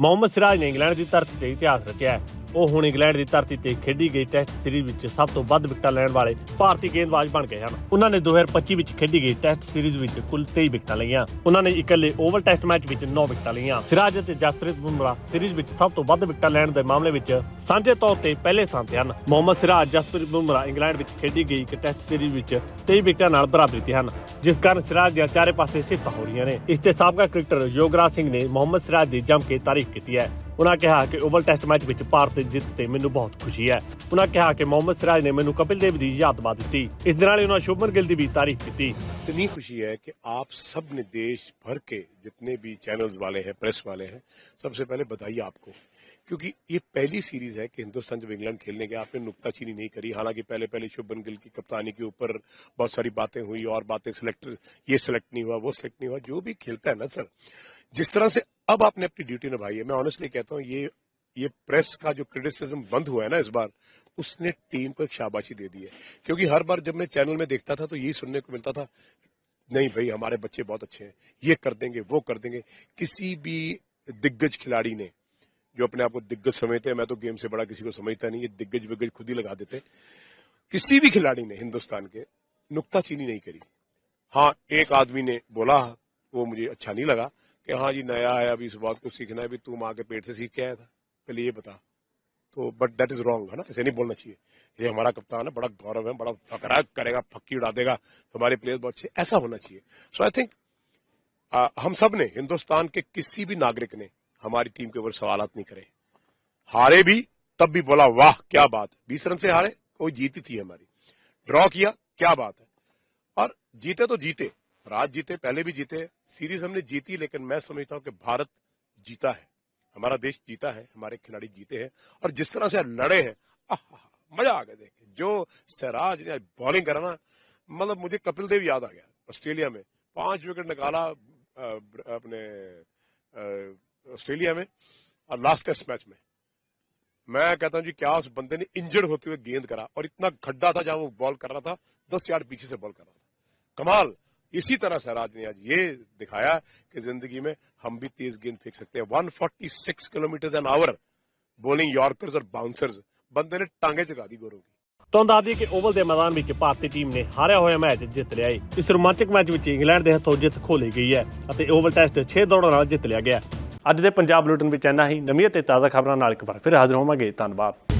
ਮੁਹੰਮਦ ਸਿਰਾਜ ਨੇ ਇੰਗਲੈਂਡ ਦੀ ਧਰਤੀ ਤੇ ਇਤਿਹਾਸ ਰਚਿਆ ਹੈ। ਉਹ ਹੁਣ ਇੰਗਲੈਂਡ ਦੀ ਧਰਤੀ ਤੇ ਖੇਡੀ ਗਈ ਟੈਸਟ ਸੀਰੀਜ਼ ਵਿੱਚ ਸਭ ਤੋਂ ਵੱਧ ਵਿਕਟਾਂ ਲੈਣ ਵਾਲੇ ਭਾਰਤੀ ਗੇਂਦਬਾਜ਼ ਬਣ ਗਏ ਹਨ। ਉਹਨਾਂ ਨੇ 2025 ਵਿੱਚ ਖੇਡੀ ਗਈ ਟੈਸਟ ਸੀਰੀਜ਼ ਵਿੱਚ ਕੁੱਲ 23 ਵਿਕਟਾਂ ਲਈਆਂ। ਉਹਨਾਂ ਨੇ ਇਕੱਲੇ ਓਵਲ ਟੈਸਟ ਮੈਚ ਵਿੱਚ 9 ਵਿਕਟਾਂ ਲਈਆਂ। ਸਿਰਾਜ ਅਤੇ ਜਸਪ੍ਰੀਤ ਬੁਮਰਾਹ ਸੀਰੀਜ਼ ਵਿੱਚ ਸਭ ਤੋਂ ਵੱਧ ਵਿਕਟਾਂ ਲੈਣ ਦੇ ਮਾਮਲੇ ਵਿੱਚ ਸਾਂਝੇ ਤੌਰ ਤੇ ਪਹਿਲੇ ਸਥਾਨ ਤੇ ਹਨ। ਮੁਹੰਮਦ ਸਿਰਾਜ, ਜਸਪ੍ਰੀਤ ਬੁਮਰਾਹ ਇੰਗਲੈਂਡ ਵਿੱਚ ਖੇਡੀ ਗਈ ਇੱਕ ਟੈਸਟ ਸੀਰੀਜ਼ ਵਿੱਚ 23 ਵਿਕਟਾਂ ਨਾਲ ਬਰਾਬਰੀ ਤੇ ਹਨ, ਜਿਸ ਕਾਰਨ ਸਿਰਾਜ ਦੀਆਂ ਚਾਰੇ ਪਾਸੇ ਸਿਫਤਾਂ ਹੋ ਰਹੀਆਂ ਨੇ। ਇਸ ਤੇ ਸਾਬਕਾ ਕ੍ਰਿਕਟਰ ਯੋਗਰਾਜ ਸਿੰਘ ਨੇ ਮੁਹੰਮਦ ਸਿਰਾਜ ਦੀ ਜੰਮ ਕੇ ਤਾਰੀਫ ਕੀਤੀ ਹੈ। ਉਹਨਾਂ ਕਿਹਾ ਕਿ ਓਵਲ ਟੈਸਟ ਮੈਚ ਵਿੱਚ ਭਾਰਤ ਦੀ ਜਿੱਤ ਤੇ ਮੈਨੂੰ ਬਹੁਤ ਖੁਸ਼ੀ ਹੈ ਉਹਨਾਂ ਕਿਹਾ ਕਿ ਮੁਹੰਮਦ ਸਿਰਾਜ ਨੇ ਮੈਨੂੰ ਕਪਿਲ ਦੇਵ ਦੀ ਯਾਦ ਦਿਵਾ ਦਿੱਤੀ ਇਸ ਦੇ ਨਾਲ ਹੀ ਉਹਨਾਂ ਸ਼ੁਭਮਨ ਗਿੱਲ ਦੀ ਵੀ ਤਾਰੀਫ ਕੀਤੀ इतनी खुशी है कि आप सब ने देश भर के जितने भी चैनल्स वाले हैं प्रेस वाले हैं सबसे पहले बधाई आपको क्योंकि ये पहली सीरीज है कि हिंदुस्तान जब इंग्लैंड खेलने गया आपने नुकताचीनी नहीं करी हालांकि पहले पहले शुभन गिल की कप्तानी के ऊपर बहुत सारी बातें हुई और बातें सिलेक्ट ये सिलेक्ट नहीं हुआ वो सिलेक्ट नहीं हुआ जो भी खेलता है ना सर जिस तरह से अब आपने अपनी ड्यूटी निभाई है मैं ऑनेस्टली कहता हूँ ये ये प्रेस का जो क्रिटिसिज्म बंद हुआ है ना इस बार, उसने टीम को एक शाबाशी दे दी है। क्योंकि हर बार जब मैं चैनल में देखता था तो यही सुनने को मिलता था, नहीं भाई, हमारे बच्चे बहुत अच्छे हैं, ये कर देंगे, वो कर देंगे। किसी भी दिग्गज खिलाड़ी ने, जो अपने आप को दिग्गज समझते हैं, मैं तो गेम से बड़ा किसी को समझता नहीं, ये दिग्गज विग्गज खुद ही लगा देते। किसी भी खिलाड़ी ने हिंदुस्तान के नुकताचीनी नहीं करी। हाँ एक आदमी ने बोला, वो मुझे अच्छा नहीं लगा कि हाँ जी, नया है अभी इस बात को सीखना है, अभी तू माँ के पेट से सीख के आया था। पहले ये बता। तो बट दैट इज़ रॉन्ग है ना? ऐसे नहीं बोलना चाहिए। ये हमारा कप्तान है, बड़ा गौरव है, बड़ा फकरा करेगा, फक्की उड़ा देगा हमारे प्लेयर्स बहुत अच्छे, ऐसा होना चाहिए। सो आई थिंक हम सबने, हिंदुस्तान के किसी भी नागरिक ने हमारी टीम के ऊपर सवाल नहीं करे। हारे भी, तब भी बोला, वाह, क्या बात बीस रन से हारे, कोई जीती थी हमारी। ड्रॉ किया, क्या बात है। और जीते तो जीते आज जीते, पहले भी जीते सीरीज़ हमने जीती, लेकिन मैं समझता हूँ कि भारत जीता है। हमारा देश जीता है, हमारे खिलाड़ी जीते हैं, और जिस तरह से लड़े हैं मज़ा आ गया देख जो सहराज ने बॉलिंग करा ना मतलब मुझे कपिल देव याद आ गया, ऑस्ट्रेलिया में। पाँच विकेट निकाला अपने ऑस्ट्रेलिया में, और लास्ट टेस्ट मैच में। मैं कहता हूँ जी, क्या उस बंदे ने इंजर्ड होते हुए गेंद करा, और इतना खड्डा था जहाँ वो बॉल कर रहा था, दस यार्ड पीछे से बॉल कर रहा था। कमाल! इसी तरह सहराज ने आज ये दिखाया कि जिंदगी में हम भी तेज गेंद फेंक सकते हैं 146 kilometre an hour bowling yorkers और बाउंसर्स बंदे ने टांगे चगा दी गोरों की ਤੁਹਾਨੂੰ ਦੱਸ ਦਈਏ ਕਿ ਓਵਲ ਦੇ ਮੈਦਾਨ ਵਿੱਚ ਭਾਰਤੀ ਟੀਮ ਨੇ ਹਾਰਿਆ ਹੋਇਆ ਮੈਚ ਜਿੱਤ ਲਿਆ ਹੈ ਇਸ ਰੋਮਾਂਚਕ ਮੈਚ ਵਿੱਚ ਇੰਗਲੈਂਡ ਦੇ ਹੱਥੋਂ ਜਿੱਤ ਖੋ ਲਈ ਗਈ ਹੈ ਅਤੇ ਓਵਲ ਟੈਸਟ 6 ਦੌੜਾਂ ਨਾਲ ਜਿੱਤ ਲਿਆ ਗਿਆ ਅੱਜ ਦੇ ਪੰਜਾਬ ਬੁਲੇਟਿਨ ਵਿੱਚ ਇੰਨਾ ਹੀ ਨਵੀਂ ਅਤੇ ਤਾਜ਼ਾ ਖਬਰਾਂ ਨਾਲ ਇੱਕ ਵਾਰ ਫਿਰ ਹਾਜ਼ਰ ਹੋਵਾਂਗੇ ਧੰਨਵਾਦ